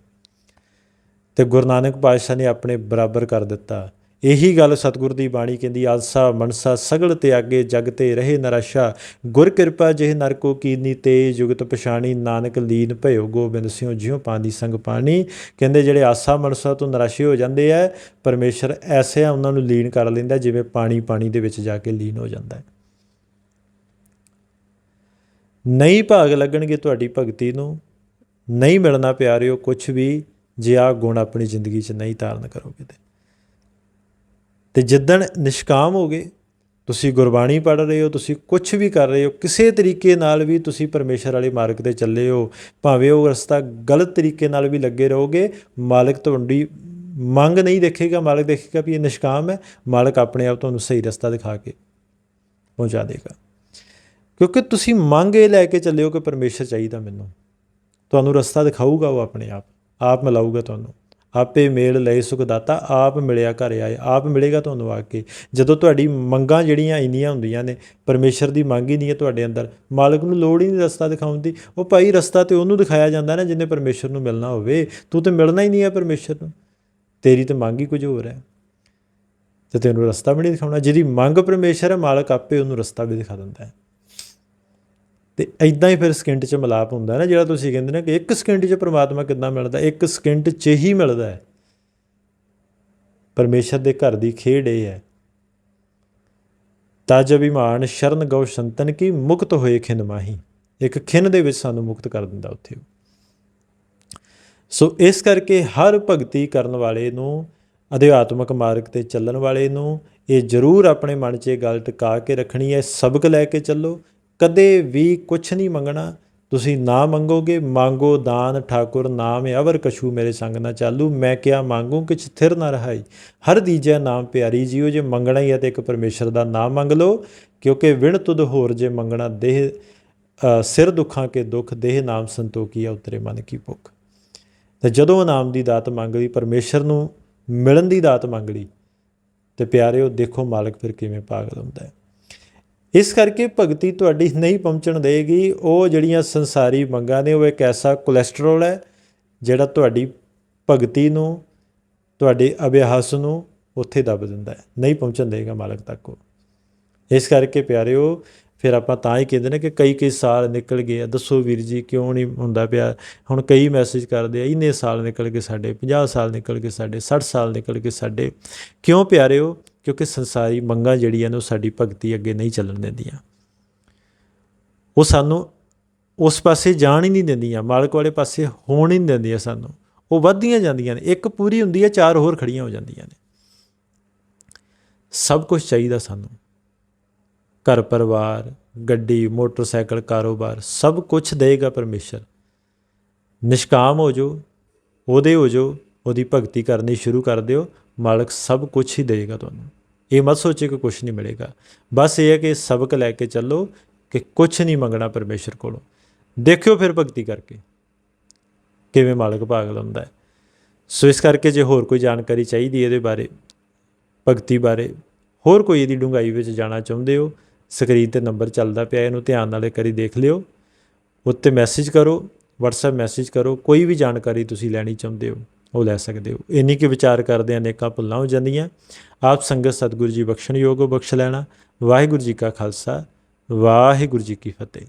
ਤੇ ਗੁਰੂ ਨਾਨਕ ਪਾਤਸ਼ਾਹ ਨੇ ਆਪਣੇ ਬਰਾਬਰ ਕਰ ਦਿੱਤਾ। ਇਹੀ ਗੱਲ ਸਤਿਗੁਰ ਦੀ ਬਾਣੀ ਕਹਿੰਦੀ ਆਸਾ ਮਨਸਾ ਸਗਲ 'ਤੇ ਆਗੇ ਜਗ ਤੇ ਰਹੇ ਨਰਾਸ਼ਾ। ਗੁਰ ਕਿਰਪਾ ਜਿਹ ਨਰਕੋ ਕੀਨੀ ਤੇ, ਜੁਗਤ ਪਛਾਣੀ, ਨਾਨਕ ਲੀਨ ਭਇਓ ਗੋਬਿੰਦ ਸਿਉ, ਜਿਉ ਪਾਂਦੀ ਸੰਗ ਪਾਣੀ। ਕਹਿੰਦੇ ਜਿਹੜੇ ਆਸਾ, ਮਨਸਾ ਤੋਂ ਨਿਰਾਸ਼ੇ ਹੋ ਜਾਂਦੇ ਆ ਪਰਮੇਸ਼ਰ ਐਸੇ ਆ, ਉਹਨਾਂ ਨੂੰ ਲੀਨ ਕਰ ਲੈਂਦਾ, ਜਿਵੇਂ ਪਾਣੀ ਪਾਣੀ ਦੇ ਵਿੱਚ ਜਾ ਕੇ ਲੀਨ ਹੋ ਜਾਂਦਾ ਹੈ ਨਹੀਂ ਭਾਗ ਲੱਗਣਗੇ ਤੁਹਾਡੀ ਭਗਤੀ ਨੂੰ, ਨਹੀਂ ਮਿਲਣਾ ਪਿਆਰਿਓ ਕੁਝ ਵੀ, ਜੇ ਆ ਗੁਣ ਆਪਣੀ ਜ਼ਿੰਦਗੀ 'ਚ ਨਹੀਂ ਧਾਰਨ ਕਰੋਗੇ ਤੇ। ਤੇ ਜਿੱਦਣ ਨਿਸ਼ਕਾਮ ਹੋਗੇ ਤੁਸੀਂ ਗੁਰਬਾਣੀ ਪੜ੍ਹ ਰਹੇ ਹੋ, ਤੁਸੀਂ ਕੁਝ ਵੀ ਕਰ ਰਹੇ ਹੋ, ਕਿਸੇ ਤਰੀਕੇ ਨਾਲ ਵੀ ਤੁਸੀਂ ਪਰਮੇਸ਼ਰ ਵਾਲੇ ਮਾਰਗ ਤੇ ਚੱਲੇ ਹੋ, ਭਾਵੇਂ ਉਹ ਰਸਤਾ ਗਲਤ ਤਰੀਕੇ ਨਾਲ ਵੀ ਲੱਗੇ ਰਹੋਗੇ, ਮਾਲਕ ਤੁਹਾਡੀ ਮੰਗ ਨਹੀਂ ਦੇਖੇਗਾ, ਮਾਲਕ ਦੇਖੇਗਾ ਵੀ ਇਹ ਨਿਸ਼ਕਾਮ ਹੈ, ਮਾਲਕ ਆਪਣੇ ਆਪ ਤੁਹਾਨੂੰ ਸਹੀ ਰਸਤਾ ਦਿਖਾ ਕੇ ਪਹੁੰਚਾ ਦੇਗਾ। ਕਿਉਂਕਿ ਤੁਸੀਂ ਮੰਗ ਇਹ ਲੈ ਕੇ ਚੱਲਿਓ ਕਿ ਪਰਮੇਸ਼ਰ ਚਾਹੀਦਾ ਮੈਨੂੰ। ਤੁਹਾਨੂੰ ਰਸਤਾ ਦਿਖਾਊਗਾ ਉਹ ਆਪਣੇ ਆਪ। ਆਪ ਮਿਲਾਊਗਾ ਤੁਹਾਨੂੰ। ਆਪੇ ਮੇਲ ਲਏ ਸੁਖਦਾਤਾ, ਆਪ ਮਿਲਿਆ ਘਰ ਆਏ, ਆਪ ਮਿਲੇਗਾ ਤੁਹਾਨੂੰ ਆ ਕੇ। ਜਦੋਂ ਤੁਹਾਡੀ ਮੰਗਾਂ ਜਿਹੜੀਆਂ ਇੰਨੀਆਂ ਹੁੰਦੀਆਂ ਨੇ, ਪਰਮੇਸ਼ਰ ਦੀ ਮੰਗ ਹੀ ਨਹੀਂ ਹੈ ਤੁਹਾਡੇ ਅੰਦਰ। ਮਾਲਕ ਨੂੰ ਲੋੜ ਹੀ ਨਹੀਂ ਰਸਤਾ ਦਿਖਾਉਣ ਦੀ। ਉਹ ਭਾਈ ਰਸਤਾ ਤੇ ਉਹਨੂੰ ਦਿਖਾਇਆ ਜਾਂਦਾ ਨਾ ਜਿਹਨੇ ਪਰਮੇਸ਼ਰ ਨੂੰ ਮਿਲਣਾ ਹੋਵੇ। ਤੂੰ ਤੇ ਮਿਲਣਾ ਹੀ ਨਹੀਂ ਹੈ ਪਰਮੇਸ਼ਰ ਨੂੰ। ਤੇਰੀ ਤੇ ਮੰਗ ਹੀ ਕੁਝ ਹੋਰ ਹੈ। ਤੇ ਤੈਨੂੰ ਰਸਤਾ ਵੀ ਨਹੀਂ ਦਿਖਾਉਣਾ। ਜਿਹਦੀ ਮੰਗ ਪਰਮੇਸ਼ਰ ਹੈ, ਮਾਲਕ ਆਪੇ ਉਹਨੂੰ ਰਸਤਾ ਵੀ ਦਿਖਾ ਦਿੰਦਾ ਹੈ। ਤੇ ਐਦਾਂ ਹੀ ਫਿਰ ਸਕਿੰਟ 'ਚ ਮਿਲਾਪ ਹੁੰਦਾ ਨਾ, ਜਿਹੜਾ ਤੁਸੀਂ ਕਹਿੰਦੇ ਨੇ ਕਿ ਇੱਕ ਸਕਿੰਟ 'ਚ ਪ੍ਰਮਾਤਮਾ ਕਿੱਦਾਂ ਮਿਲਦਾ, ਇੱਕ ਸਕਿੰਟ 'ਚ ਹੀ ਮਿਲਦਾ ਹੈ। ਪਰਮੇਸ਼ਰ ਦੇ ਘਰ ਦੀ ਖੇਡ ਇਹ ਹੈ। ਤਜ ਅਭਿਮਾਨ ਸ਼ਰਨ ਗਉ ਸੰਤਨ ਕੀ ਮੁਕਤ ਹੋਏ ਖਿਨ ਮਾਹੀ। ਇੱਕ ਖਿਨ ਦੇ ਵਿੱਚ ਸਾਨੂੰ ਮੁਕਤ ਕਰ ਦਿੰਦਾ ਉੱਥੇ ਸੋ ਇਸ ਕਰਕੇ ਹਰ ਭਗਤੀ ਕਰਨ ਵਾਲੇ ਨੂੰ, ਅਧਿਆਤਮਕ ਮਾਰਗ ਤੇ ਚੱਲਣ ਵਾਲੇ ਨੂੰ, ਇਹ ਜ਼ਰੂਰ ਆਪਣੇ ਮਨ 'ਚ ਇਹ ਗੱਲ ਟਿਕਾ ਕੇ ਰੱਖਣੀ ਹੈ, ਸਬਕ ਲੈ ਕੇ ਚੱਲੋ ਕਦੇ ਵੀ ਕੁਛ ਨਹੀਂ ਮੰਗਣਾ। ਤੁਸੀਂ ਨਾ ਮੰਗੋਗੇ, ਮੰਗੋ ਦਾਨ, ਠਾਕੁਰ ਨਾਮ ਅਵਰ ਕਛੂ ਮੇਰੇ ਸੰਗ ਨਾ ਚਾਲੂ। ਮੈਂ ਕਿਆ ਮੰਗੂ ਕਿ ਥਿਰ ਨਾ ਰਹਾਈ। ਹਰ ਦੀਜੈ ਨਾਮ ਪਿਆਰੀ ਜੀਓ, ਜੇ ਮੰਗਣਾ ਹੀ ਹੈ ਤੇ ਇੱਕ ਪਰਮੇਸ਼ਰ ਦਾ ਨਾਮ ਮੰਗ ਲਓ। ਕਿਉਂਕਿ ਵਿਣ ਤੁਧ ਹੋਰ ਜੇ ਮੰਗਣਾ ਦੇਹ ਸਿਰ ਦੁੱਖਾਂ ਕੇ ਦੁੱਖ, ਦੇਹ ਨਾਮ ਸੰਤੋਖੀ ਆ ਉਤਰੇ ਮਨ ਕੀ ਭੁੱਖ। ਤੇ ਜਦੋਂ ਉਹ ਨਾਮ ਦੀ ਦਾਤ ਮੰਗ ਲਈ, ਪਰਮੇਸ਼ਰ ਨੂੰ ਮਿਲਣ ਦੀ ਦਾਤ ਮੰਗ ਲਈ, ਤੇ ਪਿਆਰਿਓ, ਦੇਖੋ ਮਾਲਕ ਫਿਰ ਕਿਵੇਂ ਪਾਗਲ ਹੁੰਦਾ ਹੈ। ਇਸ ਕਰਕੇ ਭਗਤੀ ਤੁਹਾਡੀ ਨਹੀਂ ਪਹੁੰਚਣ ਦੇਗੀ। ਉਹ ਜਿਹੜੀਆਂ ਸੰਸਾਰੀ ਮੰਗਾਂ ਨੇ, ਉਹ ਇੱਕ ਐਸਾ ਕੋਲੇਸਟ੍ਰੋਲ ਹੈ, ਜਿਹੜਾ ਤੁਹਾਡੀ ਭਗਤੀ ਨੂੰ, ਤੁਹਾਡੇ ਅਭਿਆਸ ਨੂੰ ਉੱਥੇ ਦੱਬ ਦਿੰਦਾ ਹੈ। ਨਹੀਂ ਪਹੁੰਚਣ ਦੇਗਾ ਮਾਲਕ ਤੱਕ ਉਹ। ਇਸ ਕਰਕੇ ਪਿਆਰਿਓ ਫਿਰ ਆਪਾਂ ਤਾਂ ਹੀ ਕਹਿੰਦੇ ਨੇ ਕਿ ਕਈ ਕਈ ਸਾਲ ਨਿਕਲ ਗਏ ਆ। ਦੱਸੋ ਵੀਰ ਜੀ, ਕਿਉਂ ਨਹੀਂ ਹੁੰਦਾ ਪਿਆ? ਹੁਣ ਕਈ ਮੈਸੇਜ ਕਰਦੇ ਆ, ਇੰਨੇ ਸਾਲ ਨਿਕਲ ਗਏ ਸਾਡੇ 50 ਸਾਲ ਨਿਕਲ ਗਏ ਸਾਡੇ 60 ਸਾਲ ਨਿਕਲ ਗਏ ਸਾਡੇ। ਕਿਉਂ ਪਿਆਰਿਓ ਕਿਉਂਕਿ ਸੰਸਾਰੀ ਮੰਗਾਂ ਜਿਹੜੀਆਂ ਨੇ ਉਹ ਸਾਡੀ ਭਗਤੀ ਅੱਗੇ ਨਹੀਂ ਚੱਲਣ ਦਿੰਦੀਆਂ। ਉਹ ਸਾਨੂੰ ਉਸ ਪਾਸੇ ਜਾਣ ਹੀ ਨਹੀਂ ਦਿੰਦੀਆਂ, ਮਾਲਕ ਵਾਲੇ ਪਾਸੇ ਹੋਣ ਹੀ ਨਹੀਂ ਦਿੰਦੀਆਂ ਸਾਨੂੰ। ਉਹ ਵੱਧਦੀਆਂ ਜਾਂਦੀਆਂ ਨੇ, ਇੱਕ ਪੂਰੀ ਹੁੰਦੀ ਹੈ, ਚਾਰ ਹੋਰ ਖੜੀਆਂ ਹੋ ਜਾਂਦੀਆਂ ਨੇ। ਸਭ ਕੁਝ ਚਾਹੀਦਾ ਸਾਨੂੰ। ਘਰ ਪਰਿਵਾਰ, ਗੱਡੀ, ਮੋਟਰਸਾਈਕਲ, ਕਾਰੋਬਾਰ, ਸਭ ਕੁਝ ਦੇਗਾ ਪਰਮੇਸ਼ਰ। ਨਿਸ਼ਕਾਮ ਹੋ ਜੋ ਉਹਦੇ ਹੋ ਜੋ ਉਹਦੀ ਭਗਤੀ ਕਰਨੀ ਸ਼ੁਰੂ ਕਰ ਦਿਓ, ਮਾਲਕ ਸਭ ਕੁਝ ਹੀ ਦੇਗਾ ਤੁਹਾਨੂੰ। ਇਹ ਮਤ ਸੋਚੇ ਕਿ ਕੁਝ ਨਹੀਂ ਮਿਲੇਗਾ। ਬਸ ਇਹ ਹੈ ਕਿ ਸਬਕ ਲੈ ਕੇ ਚੱਲੋ ਕਿ ਕੁਝ ਨਹੀਂ ਮੰਗਣਾ ਪਰਮੇਸ਼ਰ ਕੋਲੋਂ। ਦੇਖਿਓ ਫਿਰ ਭਗਤੀ ਕਰਕੇ ਕਿਵੇਂ ਮਾਲਕ ਭਾਗ ਹੁੰਦਾ ਹੈ। ਸੋ ਇਸ ਕਰਕੇ ਜੇ ਹੋਰ ਕੋਈ ਜਾਣਕਾਰੀ ਚਾਹੀਦੀ ਹੈ ਇਹਦੇ ਬਾਰੇ, ਭਗਤੀ ਬਾਰੇ, ਹੋਰ ਕੋਈ ਇਹਦੀ ਡੂੰਘਾਈ ਵਿੱਚ ਜਾਣਾ ਚਾਹੁੰਦੇ ਹੋ ਸਕਰੀਨ ਤੇ ਨੰਬਰ ਚੱਲਦਾ ਪਿਆ, ਇਹਨੂੰ ਧਿਆਨ ਨਾਲ ਇੱਕ ਵਾਰੀ ਦੇਖ ਲਿਓ। ਉੱਤੇ ਮੈਸੇਜ ਕਰੋ, WhatsApp ਮੈਸੇਜ ਕਰੋ, ਕੋਈ ਵੀ ਜਾਣਕਾਰੀ ਤੁਸੀਂ ਲੈਣੀ ਚਾਹੁੰਦੇ ਹੋ, ਉਹ ਲੈ ਸਕਦੇ ਹੋ। ਇੰਨੀ ਕਿ ਵਿਚਾਰ ਕਰਦੇ ਅਨੇਕਾਂ ਭੁੱਲਾਂ ਹੋ ਜਾਂਦੀਆਂ। ਆਪ ਸੰਗਤ ਸਤਿਗੁਰੂ ਜੀ ਬਖਸ਼ਣ ਹੋ, ਬਖਸ਼ ਲੈਣਾ। ਵਾਹਿਗੁਰੂ ਜੀ ਕਾ ਖਾਲਸਾ, ਵਾਹਿਗੁਰੂ ਜੀ ਕੀ ਫਤਿਹ।